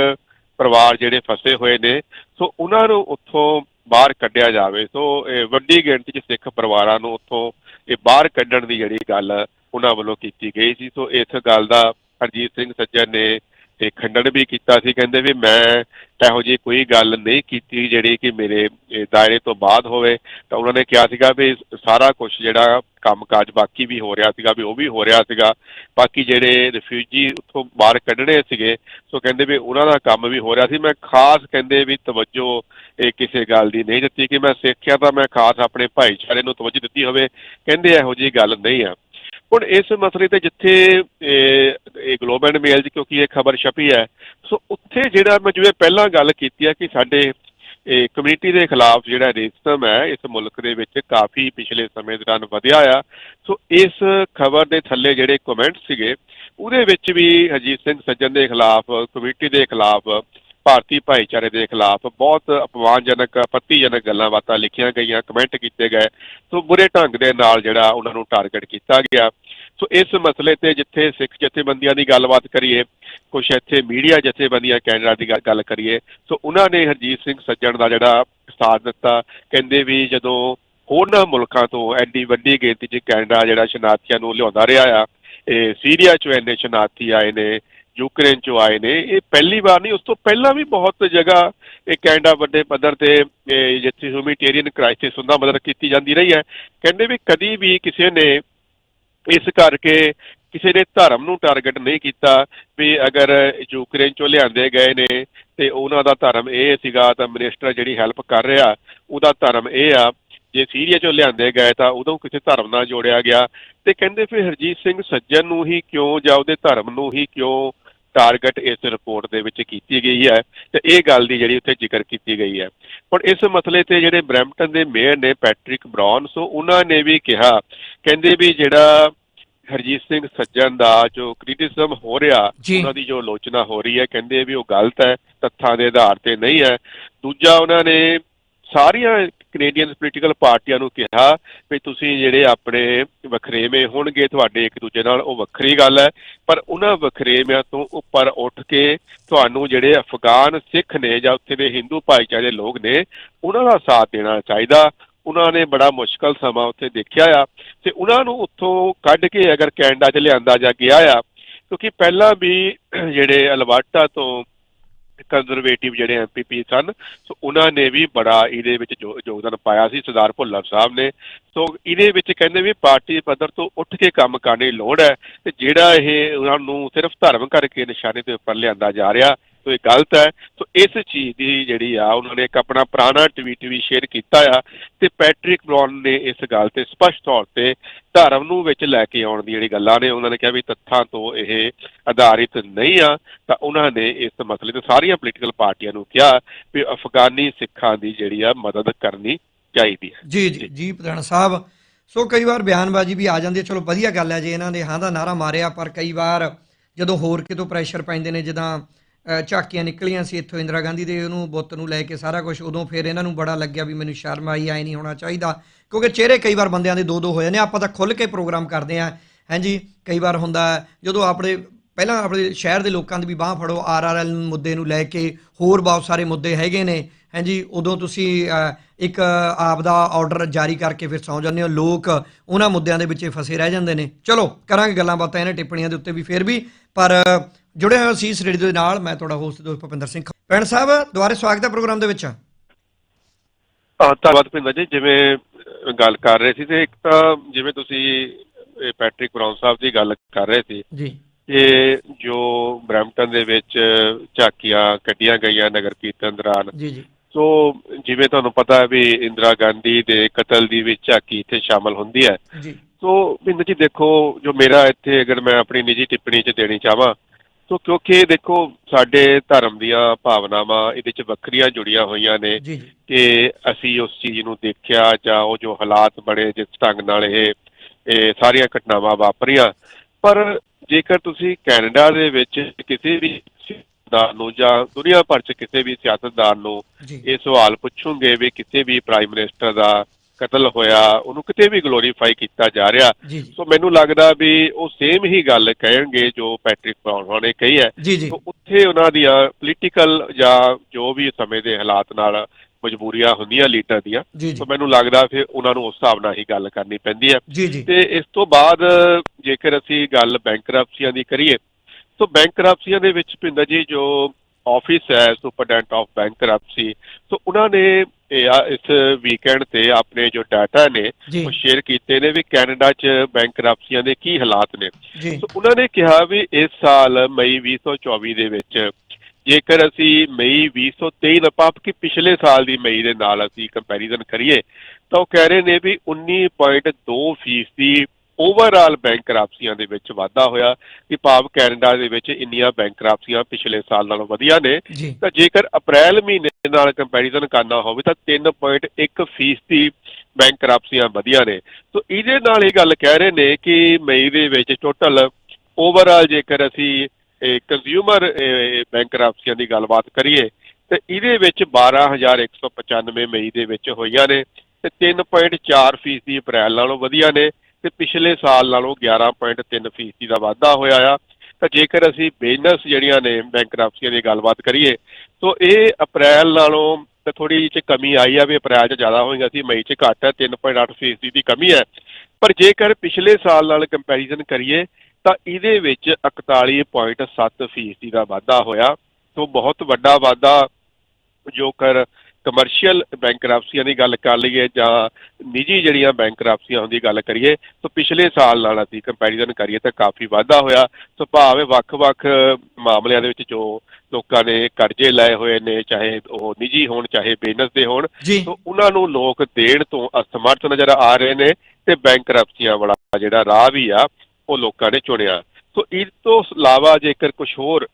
Speaker 1: ਪਰਿਵਾਰ ਜਿਹੜੇ ਫਸੇ ਹੋਏ ਨੇ, ਸੋ ਉਹਨਾਂ ਨੂੰ ਉੱਥੋਂ ਬਾਹਰ ਕੱਢਿਆ ਜਾਵੇ। ਸੋ ਇਹ ਵੱਡੀ ਗਿਣਤੀ 'ਚ ਸਿੱਖ ਪਰਿਵਾਰਾਂ ਨੂੰ ਉੱਥੋਂ ਇਹ ਬਾਹਰ ਕੱਢਣ ਦੀ ਜਿਹੜੀ ਗੱਲ ਉਹਨਾਂ ਵੱਲੋਂ ਕੀਤੀ ਗਈ ਸੀ। ਸੋ ਇਸ ਗੱਲ ਦਾ ਹਰਜੀਤ ਸਿੰਘ ਸੱਜਣ ਨੇ ਇਹ ਖੰਡਨ ਵੀ ਕੀਤਾ ਸੀ, ਕਹਿੰਦੇ ਵੀ ਮੈਂ ਇਹੋ ਜਿਹੀ ਕੋਈ ਗੱਲ ਨਹੀਂ ਕੀਤੀ ਜਿਹੜੀ ਕਿ ਮੇਰੇ ਦਾਇਰੇ ਤੋਂ ਬਾਅਦ ਹੋਵੇ। ਤਾਂ ਉਹਨਾਂ ਨੇ ਕਿਹਾ ਸੀਗਾ ਵੀ ਸਾਰਾ ਕੁਝ ਜਿਹੜਾ ਕੰਮਕਾਜ ਬਾਕੀ ਵੀ ਹੋ ਰਿਹਾ ਸੀਗਾ, ਵੀ ਉਹ ਵੀ ਹੋ ਰਿਹਾ ਸੀਗਾ। ਬਾਕੀ ਜਿਹੜੇ ਰਿਫਿਊਜੀ ਉੱਥੋਂ ਬਾਹਰ ਕੱਢਣੇ ਸੀਗੇ, ਸੋ ਕਹਿੰਦੇ ਵੀ ਉਹਨਾਂ ਦਾ ਕੰਮ ਵੀ ਹੋ ਰਿਹਾ ਸੀ। ਮੈਂ ਖਾਸ ਕਹਿੰਦੇ ਵੀ ਤਵੱਜੋ ਇਹ ਕਿਸੇ ਗੱਲ ਦੀ ਨਹੀਂ ਦਿੱਤੀ ਕਿ ਮੈਂ ਸਿੱਖਿਆ ਤਾਂ ਮੈਂ ਖਾਸ ਆਪਣੇ ਭਾਈਚਾਰੇ ਨੂੰ ਤਵੱਜੋ ਦਿੱਤੀ ਹੋਵੇ। ਕਹਿੰਦੇ ਇਹੋ ਜਿਹੀ ਗੱਲ ਨਹੀਂ ਆ। ਹੁਣ ਇਸ ਮਸਲੇ ਤੇ ਜਿੱਥੇ ਇਹ ਇਹ ਗਲੋਬ ਐਂਡ ਮੇਲ 'ਚ ਕਿਉਂਕਿ ਇਹ ਖਬਰ ਛਪੀ ਹੈ, ਸੋ ਉੱਥੇ ਜਿਹੜਾ ਮੈਂ ਜਿਵੇਂ ਪਹਿਲਾਂ ਗੱਲ ਕੀਤੀ ਹੈ ਕਿ ਸਾਡੇ ਇਹ ਕਮਿਊਨਿਟੀ ਦੇ ਖਿਲਾਫ ਜਿਹੜਾ ਰੇਸਿਜ਼ਮ ਹੈ, ਇਸ ਮੁਲਕ ਦੇ ਵਿੱਚ ਕਾਫੀ ਪਿਛਲੇ ਸਮੇਂ ਦੌਰਾਨ ਵਧਿਆ ਆ। ਸੋ ਇਸ ਖਬਰ ਦੇ ਥੱਲੇ ਜਿਹੜੇ ਕਮੈਂਟ ਸੀਗੇ, ਉਹਦੇ ਵਿੱਚ ਵੀ ਹਰਜੀਤ ਸਿੰਘ ਸੱਜਣ ਦੇ ਖਿਲਾਫ ਕਮਿਊਨਿਟੀ ਦੇ ਖਿਲਾਫ ਭਾਰਤੀ ਭਾਈਚਾਰੇ ਦੇ ਖਿਲਾਫ ਬਹੁਤ ਅਪਮਾਨਜਨਕ ਆਪੱਤੀਜਨਕ ਗੱਲਾਂ ਬਾਤਾਂ ਲਿਖੀਆਂ ਗਈਆਂ ਕਮੈਂਟ ਕੀਤੇ ਗਏ। ਸੋ ਬੁਰੇ ਢੰਗ ਦੇ ਨਾਲ ਜਿਹੜਾ ਉਹਨਾਂ ਨੂੰ ਟਾਰਗੇਟ ਕੀਤਾ ਗਿਆ। ਸੋ ਇਸ ਮਸਲੇ ਤੇ ਜਿੱਥੇ ਸਿੱਖ ਜਥੇਬੰਦੀਆਂ ਦੀ ਗੱਲਬਾਤ ਕਰੀਏ ਕੁਝ ਇੱਥੇ ਮੀਡੀਆ ਜਥੇਬੰਦੀਆਂ ਕੈਨੇਡਾ ਦੀ ਗੱਲ- ਗੱਲ ਕਰੀਏ, ਸੋ ਉਹਨਾਂ ਨੇ ਹਰਜੀਤ ਸਿੰਘ ਸੱਜਣ ਦਾ ਜਿਹੜਾ ਸਾਥ ਦਿੱਤਾ। ਕਹਿੰਦੇ ਵੀ ਜਦੋਂ ਹੋਰਨਾਂ ਮੁਲਕਾਂ ਤੋਂ ਐਡੀ ਵੱਡੀ ਗਿਣਤੀ 'ਚ ਕੈਨੇਡਾ ਜਿਹੜਾ ਸ਼ਨਾਰਥੀਆਂ ਨੂੰ ਲਿਆਉਂਦਾ ਰਿਹਾ ਆ, ਇਹ ਸੀਰੀਆ 'ਚੋਂ ਇੰਨੇ ਸ਼ਨਾਰਥੀ ਆਏ ਨੇ ਯੂਕਰੇਨ 'ਚੋਂ ਆਏ ਨੇ। ਇਹ ਪਹਿਲੀ ਵਾਰ ਨਹੀਂ, ਉਸ ਤੋਂ ਪਹਿਲਾਂ ਵੀ ਬਹੁਤ ਜਗ੍ਹਾ ਇਹ ਕੈਨੇਡਾ ਵੱਡੇ ਪੱਧਰ ਤੇ ਜਿੱਥੇ ਹਿਊਮੈਨਿਟੇਰੀਅਨ ਕ੍ਰਾਈਸਿਸ ਹੁੰਦਾ, ਮਦਦ ਕੀਤੀ ਜਾਂਦੀ ਰਹੀ ਹੈ। ਕਹਿੰਦੇ ਵੀ ਕਦੀ ਵੀ ਕਿਸੇ ਨੇ ਇਸ ਕਰਕੇ ਕਿਸੇ ਨੇ ਧਰਮ ਨੂੰ ਟਾਰਗੇਟ ਨਹੀਂ ਕੀਤਾ ਵੀ ਅਗਰ ਯੂਕਰੇਨ ਚੋਂ ਲਿਆਂਦੇ ਗਏ ਨੇ ਤੇ ਉਹਨਾਂ ਦਾ ਧਰਮ ਇਹ ਸੀਗਾ ਤਾਂ ਮਿਨਿਸਟਰ ਜਿਹੜੀ ਹੈਲਪ ਕਰ ਰਿਹਾ, ਉਹਦਾ ਧਰਮ ਇਹ ਆ, ਜੇ ਸੀਰੀਆ ਚੋਂ ਲਿਆਂਦੇ ਗਏ ਤਾਂ ਉਦੋਂ ਕਿਸੇ ਧਰਮ ਨਾਲ ਜੋੜਿਆ ਗਿਆ। ਤੇ ਕਹਿੰਦੇ ਫਿਰ ਹਰਜੀਤ ਸਿੰਘ ਸੱਜਣ ਨੂੰ ਹੀ ਕਿਉਂ ਜਾਂ ਉਹਦੇ ਧਰਮ ਨੂੰ ਹੀ ਕਿਉਂ ਟਾਰਗੇਟ ਇਸ ਰਿਪੋਰਟ ਦੇ ਵਿੱਚ ਕੀਤੀ ਗਈ ਹੈ ਤੇ ਇਹ ਗੱਲ ਦੀ ਜਿਹੜੀ ਉੱਥੇ ਜ਼ਿਕਰ ਕੀਤੀ ਗਈ ਹੈ ਹੁਣ ਇਸ ਮਸਲੇ ਤੇ ਜਿਹੜੇ ਬ੍ਰੈਂਪਟਨ ਦੇ ਮੇਅਰ ਨੇ ਪੈਟਰਿਕ ਬ੍ਰਾਉਨ ਸੋ ਉਹਨਾਂ ਨੇ ਵੀ ਕਿਹਾ ਕਹਿੰਦੇ ਵੀ ਜਿਹੜਾ ਹਰਜੀਤ ਸਿੰਘ ਸੱਜਣ ਦਾ ਜੋ ਕ੍ਰਿਟਿਸਿਜ਼ਮ ਹੋ ਰਿਹਾ। ਉਹਨਾਂ ਦੀ ਜੋ ਆਲੋਚਨਾ ਹੋ ਰਹੀ ਹੈ ਕਹਿੰਦੇ ਵੀ ਉਹ ਗਲਤ ਹੈ ਤੱਥਾਂ ਦੇ ਆਧਾਰ ਤੇ ਨਹੀਂ ਹੈ ਦੂਜਾ ਉਹਨਾਂ ਨੇ ਸਾਰੀਆਂ ਕੈਨੇਡੀਅਨ ਪੋਲੀਟੀਕਲ ਪਾਰਟੀਆਂ ਨੂੰ ਕਿਹਾ ਵੀ ਤੁਸੀਂ ਜਿਹੜੇ ਆਪਣੇ ਵਖਰੇਵੇਂ ਹੋਣਗੇ ਤੁਹਾਡੇ ਇੱਕ ਦੂਜੇ ਨਾਲ, ਉਹ ਵੱਖਰੀ ਗੱਲ ਹੈ। ਪਰ ਉਹਨਾਂ ਵਖਰੇਵਿਆਂ ਤੋਂ ਉੱਪਰ ਉੱਠ ਕੇ ਤੁਹਾਨੂੰ ਜਿਹੜੇ ਅਫਗਾਨ ਸਿੱਖ ਨੇ ਜਾਂ ਉੱਥੇ ਦੇ ਹਿੰਦੂ ਭਾਈਚਾਰੇ ਦੇ ਲੋਕ ਨੇ, ਉਹਨਾਂ ਦਾ ਸਾਥ ਦੇਣਾ ਚਾਹੀਦਾ। ਉਹਨਾਂ ਨੇ ਬੜਾ ਮੁਸ਼ਕਲ ਸਮਾਂ ਉੱਥੇ ਦੇਖਿਆ ਆ। ਤੇ ਉਹਨਾਂ ਨੂੰ ਉੱਥੋਂ ਕੱਢ ਕੇ ਅਗਰ ਕੈਨੇਡਾ 'ਚ ਲਿਆਂਦਾ ਜਾ ਗਿਆ ਆ, ਕਿਉਂਕਿ ਪਹਿਲਾਂ ਵੀ ਜਿਹੜੇ ਅਲਬਰਟਾ ਤੋਂ ਕੰਜ਼ਰਵੇਟਿਵ ਜਿਹੜੇ ਐਮਪੀਪੀ ਸਨ, ਸੋ ਉਹਨਾਂ ਨੇ ਵੀ ਬੜਾ ਇਹਦੇ ਵਿੱਚ ਜੋ- ਯੋਗਦਾਨ ਪਾਇਆ ਸੀ, ਸਰਦਾਰ ਭੁੱਲਰ ਸਾਹਿਬ ਨੇ। ਸੋ ਇਹਦੇ ਵਿੱਚ ਕਹਿੰਦੇ ਵੀ ਪਾਰਟੀ ਪੱਧਰ ਤੋਂ ਉੱਠ ਕੇ ਕੰਮ ਕਰਨ ਦੀ ਲੋੜ ਹੈ ਤੇ ਜਿਹੜਾ ਇਹ ਉਹਨਾਂ ਨੂੰ ਸਿਰਫ ਧਰਮ ਕਰਕੇ ਨਿਸ਼ਾਨੇ ਦੇ ਉੱਪਰ ਲਿਆਂਦਾ ਜਾ ਰਿਹਾ ਸੋ ਇਹ ਗਲਤ ਹੈ। ਸੋ ਇਸ ਚੀਜ਼ ਦੀ ਜਿਹੜੀ ਆ, ਉਹਨਾਂ ਨੇ ਇੱਕ ਆਪਣਾ ਪੁਰਾਣਾ ਟਵੀਟ ਵੀ ਸ਼ੇਅਰ ਕੀਤਾ ਆ ਤੇ ਪੈਟਰਿਕ ਬ੍ਰਾਉਨ ਨੇ ਇਸ ਗੱਲ ਤੇ ਸਪਸ਼ਟ ਤੌਰ ਤੇ ਧਰਮ ਨੂੰ ਵਿੱਚ ਲੈ ਕੇ ਆਉਣ ਦੀ ਜਿਹੜੀ ਗੱਲਾਂ ਨੇ, ਉਹਨਾਂ ਨੇ ਕਿਹਾ ਵੀ ਤੱਥਾਂ ਤੋਂ ਇਹ ਆਧਾਰਿਤ ਨਹੀਂ ਆ। ਤਾਂ ਉਹਨਾਂ ਨੇ ਇਸ ਮਸਲੇ ਤੇ ਸਾਰੀਆਂ ਪੋਲੀਟੀਕਲ ਪਾਰਟੀਆਂ ਨੂੰ ਕਿਹਾ ਵੀ ਅਫਗਾਨੀ ਸਿੱਖਾਂ ਦੀ ਜਿਹੜੀ ਆ, ਮਦਦ ਕਰਨੀ ਚਾਹੀਦੀ ਹੈ।
Speaker 2: ਜੀ ਜੀ ਜੀ, ਪ੍ਰਧਾਨ ਸਾਹਿਬ, ਸੋ ਕਈ ਵਾਰ ਬਿਆਨਬਾਜ਼ੀ ਵੀ ਆ ਜਾਂਦੀ ਹੈ। ਚਲੋ ਵਧੀਆ ਗੱਲ ਹੈ, ਜੇ ਇਹਨਾਂ ਨੇ ਹਾਂ ਦਾ ਨਾਰਾ ਮਾਰਿਆ, ਪਰ ਕਈ ਵਾਰ ਜਦੋਂ ਹੋਰ ਕਿਤੋਂ ਪ੍ਰੈਸ਼ਰ ਪੈਂਦੇ ਨੇ, ਜਿੱਦਾਂ ਝਾਕੀਆਂ ਨਿਕਲੀਆਂ ਸੀ ਇੱਥੋਂ ਇੰਦਰਾ ਗਾਂਧੀ ਦੇ ਉਹਨੂੰ ਬੁੱਤ ਨੂੰ ਲੈ ਕੇ ਸਾਰਾ ਕੁਝ ਉਦੋਂ ਫਿਰ ਇਹਨਾਂ ਨੂੰ ਬੜਾ ਲੱਗਿਆ ਵੀ ਮੈਨੂੰ ਸ਼ਰਮ ਆਈ ਐ ਨਹੀਂ ਹੋਣਾ ਚਾਹੀਦਾ। ਕਿਉਂਕਿ ਚਿਹਰੇ ਕਈ ਵਾਰ ਬੰਦਿਆਂ ਦੇ ਦੋ ਦੋ ਹੋ ਜਾਂਦੇ ਆ, ਆਪਾਂ ਤਾਂ ਖੁੱਲ ਕੇ ਪ੍ਰੋਗਰਾਮ ਕਰਦੇ ਆ। ਹਾਂਜੀ ਕਈ ਵਾਰ ਹੁੰਦਾ ਜਦੋਂ ਆਪਣੇ ਪਹਿਲਾਂ ਆਪਣੇ ਸ਼ਹਿਰ ਦੇ ਲੋਕਾਂ ਦੀ ਵੀ ਬਾਹ ਫੜੋ ਆਰਆਰਐਲ ਮੁੱਦੇ ਨੂੰ ਲੈ ਕੇ ਹੋਰ ਬਹੁਤ ਸਾਰੇ ਮੁੱਦੇ ਹੈਗੇ ਨੇ। ਹਾਂਜੀ ਉਦੋਂ ਤੁਸੀਂ ਇੱਕ ਆਪ ਦਾ ਆਰਡਰ ਜਾਰੀ ਕਰਕੇ ਫਿਰ ਸੌਂ ਜਾਂਦੇ ਹੋ ਲੋਕ ਉਹਨਾਂ ਮੁੱਦਿਆਂ ਦੇ ਵਿੱਚ ਫਸੇ ਰਹਿ ਜਾਂਦੇ ਨੇ। ਚਲੋ ਕਰਾਂਗੇ ਗੱਲਾਂ ਬਾਤਾਂ ਇਹਨਾਂ ਟਿੱਪਣੀਆਂ ਦੇ ਉੱਤੇ ਵੀ ਫਿਰ ਵੀ ਪਰ ਜੁੜੇ ਹੋਏ ਸੀ ਇਸ ਰੇਡੀਓ ਦੇ ਨਾਲ ਮੈਂ ਤੁਹਾਡਾ ਹੋਸਟ ਦੋਸਤ ਭੁਪਿੰਦਰ ਸਿੰਘ ਪੈਣ ਸਾਹਿਬ ਦੁਬਾਰੇ ਸਵਾਗਤ ਹੈ ਪ੍ਰੋਗਰਾਮ ਦੇ ਵਿੱਚ।
Speaker 1: ਧੰਨਵਾਦ ਭਿੰਦਰ ਜੀ ਜਿਵੇਂ ਗੱਲ ਕਰ ਰਹੇ ਸੀ ਤੇ ਇੱਕ ਤਾਂ ਜਿਵੇਂ ਤੁਸੀਂ ਇਹ ਪੈਟਰਿਕ ਬਰਾਊਨ ਸਾਹਿਬ ਦੀ ਗੱਲ ਕਰ ਰਹੇ ਸੀ।
Speaker 2: ਜੀ।
Speaker 1: ਕਿ ਜੋ ਬਰੈਂਪਟਨ ਦੇ ਵਿੱਚ ਝਾਕੀਆਂ ਕੱਢੀਆਂ ਗਈਆਂ ਨਗਰ ਕੀਰਤਨ ਦੌਰਾਨ।
Speaker 2: ਜੀ ਜੀ।
Speaker 1: ਸੋ ਜਿਵੇਂ ਤੁਹਾਨੂੰ ਪਤਾ ਹੈ ਵੀ ਇੰਦਰਾ ਗਾਂਧੀ ਦੇ ਕਤਲ ਦੀ ਵੀ ਝਾਕੀ ਇੱਥੇ ਸ਼ਾਮਲ ਹੁੰਦੀ ਹੈ।
Speaker 2: ਜੀ।
Speaker 1: ਸੋ ਭਿੰਦਰ ਜੀ ਦੇਖੋ ਜੋ ਮੇਰਾ ਇੱਥੇ ਅਗਰ ਮੈਂ ਆਪਣੀ ਨਿੱਜੀ ਟਿੱਪਣੀ 'ਚ ਦੇਣੀ ਚਾਹਾਂ ਸੋ ਕਿਉਂਕਿ ਦੇਖੋ ਸਾਡੇ ਧਰਮ ਦੀਆਂ ਭਾਵਨਾਵਾਂ ਇਹਦੇ 'ਚ ਵੱਖਰੀਆਂ ਜੁੜੀਆਂ ਹੋਈਆਂ ਨੇ
Speaker 2: ਜੀ ਜੀ।
Speaker 1: ਕਿ ਅਸੀਂ ਉਸ ਚੀਜ਼ ਨੂੰ ਦੇਖਿਆ ਜਾਂ ਉਹ ਜੋ ਹਾਲਾਤ ਬਣੇ ਜਿਸ ਢੰਗ ਨਾਲ ਇਹ ਇਹ ਸਾਰੀਆਂ ਘਟਨਾਵਾਂ ਵਾਪਰੀਆਂ। ਪਰ ਜੇਕਰ ਤੁਸੀਂ ਕੈਨੇਡਾ ਦੇ ਵਿੱਚ ਕਿਸੇ ਵੀ ਸਿਆਸਤਦਾਨ ਨੂੰ ਜਾਂ ਦੁਨੀਆ ਭਰ 'ਚ ਕਿਸੇ ਵੀ ਸਿਆਸਤਦਾਨ ਨੂੰ
Speaker 2: ਜੀ।
Speaker 1: ਇਹ ਸਵਾਲ ਪੁੱਛੋਗੇ ਵੀ ਕਿਸੇ ਵੀ ਪ੍ਰਾਈਮ ਮਿਨਿਸਟਰ ਦਾ ਕਤਲ ਹੋਇਆ ਉਹਨੂੰ ਕਿਤੇ ਵੀ ਗਲੋਰੀਫਾਈ ਕੀਤਾ ਜਾ ਰਿਹਾ। ਸੋ ਮੈਨੂੰ ਲੱਗਦਾ ਵੀ ਉਹ ਸੇਮ ਹੀ ਗੱਲ ਕਹਿਣਗੇ ਜੋ ਪੈਟਰਿਕ ਬਰਾਊਨ ਨੇ ਕਹੀ ਹੈ। ਸੋ ਉੱਥੇ ਉਹਨਾਂ ਦੀਆਂ ਪੋਲੀਟੀਕਲ ਜਾਂ ਜੋ ਵੀ ਸਮੇਂ ਦੇ ਹਾਲਾਤ ਨਾਲ ਮਜਬੂਰੀਆਂ ਹੁੰਦੀਆਂ ਲੀਡਰ ਦੀਆਂ ਸੋ ਮੈਨੂੰ ਲੱਗਦਾ ਫਿਰ ਉਹਨਾਂ ਨੂੰ ਉਸ ਹਿਸਾਬ ਨਾਲ ਹੀ ਗੱਲ ਕਰਨੀ ਪੈਂਦੀ ਹੈ। ਤੇ ਇਸ ਤੋਂ ਬਾਅਦ ਜੇਕਰ ਅਸੀਂ ਗੱਲ ਬੈਂਕਰਪਸੀਆਂ ਦੀ ਕਰੀਏ ਸੋ ਬੈਂਕਰਪਸੀਆਂ ਦੇ ਵਿੱਚ ਭਿੰਦਰ ਜੀ ਜੋ ਆਫਿਸ ਹੈ ਸੁਪਰਡੈਂਟ ਆਫ ਬੈਂਕਰਪਸੀ ਸੋ ਉਹਨਾਂ ਨੇ ਇਹ ਆ- ਇਸ ਵੀਕਐਂਡ ਤੇ ਆਪਣੇ ਜੋ ਡਾਟਾ ਨੇ ਉਹ ਸ਼ੇਅਰ ਕੀਤੇ ਨੇ ਵੀ ਕੈਨੇਡਾ 'ਚ ਬੈਂਕਰਪਸੀਆਂ ਦੇ ਕੀ ਹਾਲਾਤ ਨੇ। ਸੋ ਉਹਨਾਂ ਨੇ ਕਿਹਾ ਵੀ ਇਸ ਸਾਲ ਮਈ 2024 ਦੇ ਵਿੱਚ ਜੇਕਰ ਅਸੀਂ ਮਈ 2023 ਦਾ ਪਾਪ ਕਿ ਪਿਛਲੇ ਸਾਲ ਦੀ ਮਈ ਦੇ ਨਾਲ ਅਸੀਂ ਕੰਪੈਰੀਜ਼ਨ ਕਰੀਏ ਤਾਂ ਉਹ ਕਹਿ ਰਹੇ ਨੇ ਵੀ 19.2 ਫੀਸਦੀ ਓਵਰਆਲ ਬੈਂਕਰਪਸੀਆਂ ਦੇ ਵਿੱਚ ਵਾਧਾ ਹੋਇਆ ਕਿ ਭਾਵ ਕੈਨੇਡਾ ਦੇ ਵਿੱਚ ਇੰਨੀਆਂ ਬੈਂਕਰਪਸੀਆਂ ਪਿਛਲੇ ਸਾਲ ਨਾਲੋਂ ਵਧੀਆ ਨੇ। ਤਾਂ ਜੇਕਰ ਅਪ੍ਰੈਲ ਮਹੀਨੇ ਨਾਲ ਕੰਪੈਰੀਜ਼ਨ ਕਰਨਾ ਹੋਵੇ ਤਾਂ 3.1 ਫੀਸਦੀ ਬੈਂਕਰਪਸੀਆਂ ਵਧੀਆ ਨੇ। ਸੋ ਇਹਦੇ ਨਾਲ ਇਹ ਗੱਲ ਕਹਿ ਰਹੇ ਨੇ ਕਿ ਮਈ ਦੇ ਵਿੱਚ ਟੋਟਲ ਓਵਰਆਲ ਜੇਕਰ ਅਸੀਂ ਕੰਜ਼ਿਊਮਰ ਬੈਂਕਰਪਸੀਆਂ ਦੀ ਗੱਲਬਾਤ ਕਰੀਏ ਤੇ ਇਹਦੇ ਵਿੱਚ 12195 ਮਈ ਦੇ ਵਿੱਚ ਹੋਈਆਂ ਨੇ ਤੇ 3.4 ਫੀਸਦੀ ਅਪ੍ਰੈਲ ਨਾਲੋਂ ਵਧੀਆ ਨੇ। ਤੇ ਪਿਛਲੇ ਸਾਲ ਨਾਲੋਂ 11.3 ਫੀਸਦੀ ਦਾ ਵਾਧਾ ਹੋਇਆ ਆ। ਤਾਂ ਜੇਕਰ ਅਸੀਂ ਬਿਜ਼ਨਸ ਜਿਹੜੀਆਂ ਨੇ ਬੈਂਕਰਪਸੀਆਂ ਦੀ ਗੱਲਬਾਤ ਕਰੀਏ ਸੋ ਇਹ ਅਪ੍ਰੈਲ ਨਾਲੋਂ ਤਾਂ ਥੋੜੀ ਜਿਹੀ 'ਚ ਕਮੀ ਆਈ ਆ ਵੀ ਅਪ੍ਰੈਲ 'ਚ ਜ਼ਿਆਦਾ ਹੋਈਆਂ ਸੀ, ਮਈ 'ਚ ਘੱਟ ਹੈ 3.8 ਫੀਸਦੀ ਦੀ ਕਮੀ ਹੈ ਪਰ ਜੇਕਰ ਪਿਛਲੇ ਸਾਲ ਨਾਲ ਕੰਪੈਰੀਜ਼ਨ ਕਰੀਏ, ਤਾਂ ਇਹਦੇ ਵਿੱਚ 41.7 ਫੀਸਦੀ ਦਾ ਵਾਧਾ ਹੋਇਆ। ਸੋ ਬਹੁਤ ਵੱਡਾ ਵਾਧਾ ਜੋ ਕਰ ਕਮਰਸ਼ੀਅਲ ਬੈਂਕਰਪਸੀਆਂ ਦੀ ਗੱਲ ਕਰ ਲਈਏ ਜਾਂ ਨਿੱਜੀ ਜਿਹੜੀਆਂ ਬੈਂਕਰਪਸੀਆਂ ਦੀ ਗੱਲ ਕਰੀਏ ਤਾਂ ਪਿਛਲੇ ਸਾਲ ਨਾਲ ਅਸੀਂ ਕੰਪੈਰੀਜ਼ਨ ਕਰੀਏ ਤਾਂ ਕਾਫੀ ਵਾਧਾ ਹੋਇਆ। ਸੋ ਭਾਵੇਂ ਵੱਖ-ਵੱਖ ਮਾਮਲਿਆਂ ਦੇ ਵਿੱਚ ਜੋ ਲੋਕਾਂ ਨੇ ਕਰਜ਼ੇ ਲਏ ਹੋਏ ਨੇ ਚਾਹੇ ਉਹ ਨਿੱਜੀ ਹੋਣ ਚਾਹੇ ਬਿਜ਼ਨਸ ਦੇ ਹੋਣ ਸੋ ਉਹਨਾਂ ਨੂੰ ਲੋਕ ਦੇਣ ਤੋਂ ਅਸਮਰਥ ਨਜ਼ਰ ਆ ਰਹੇ ਨੇ ਤੇ ਬੈਂਕਰਪਸੀਆਂ ਵਾਲਾ ਜਿਹੜਾ ਰਾਹ ਵੀ ਆ ਉਹ ਲੋਕਾਂ ਨੇ ਚੁਣਿਆ। ਸੋ ਇਸ ਤੋਂ ਇਲਾਵਾ ਜੇਕਰ ਕੁਝ ਹੋਰ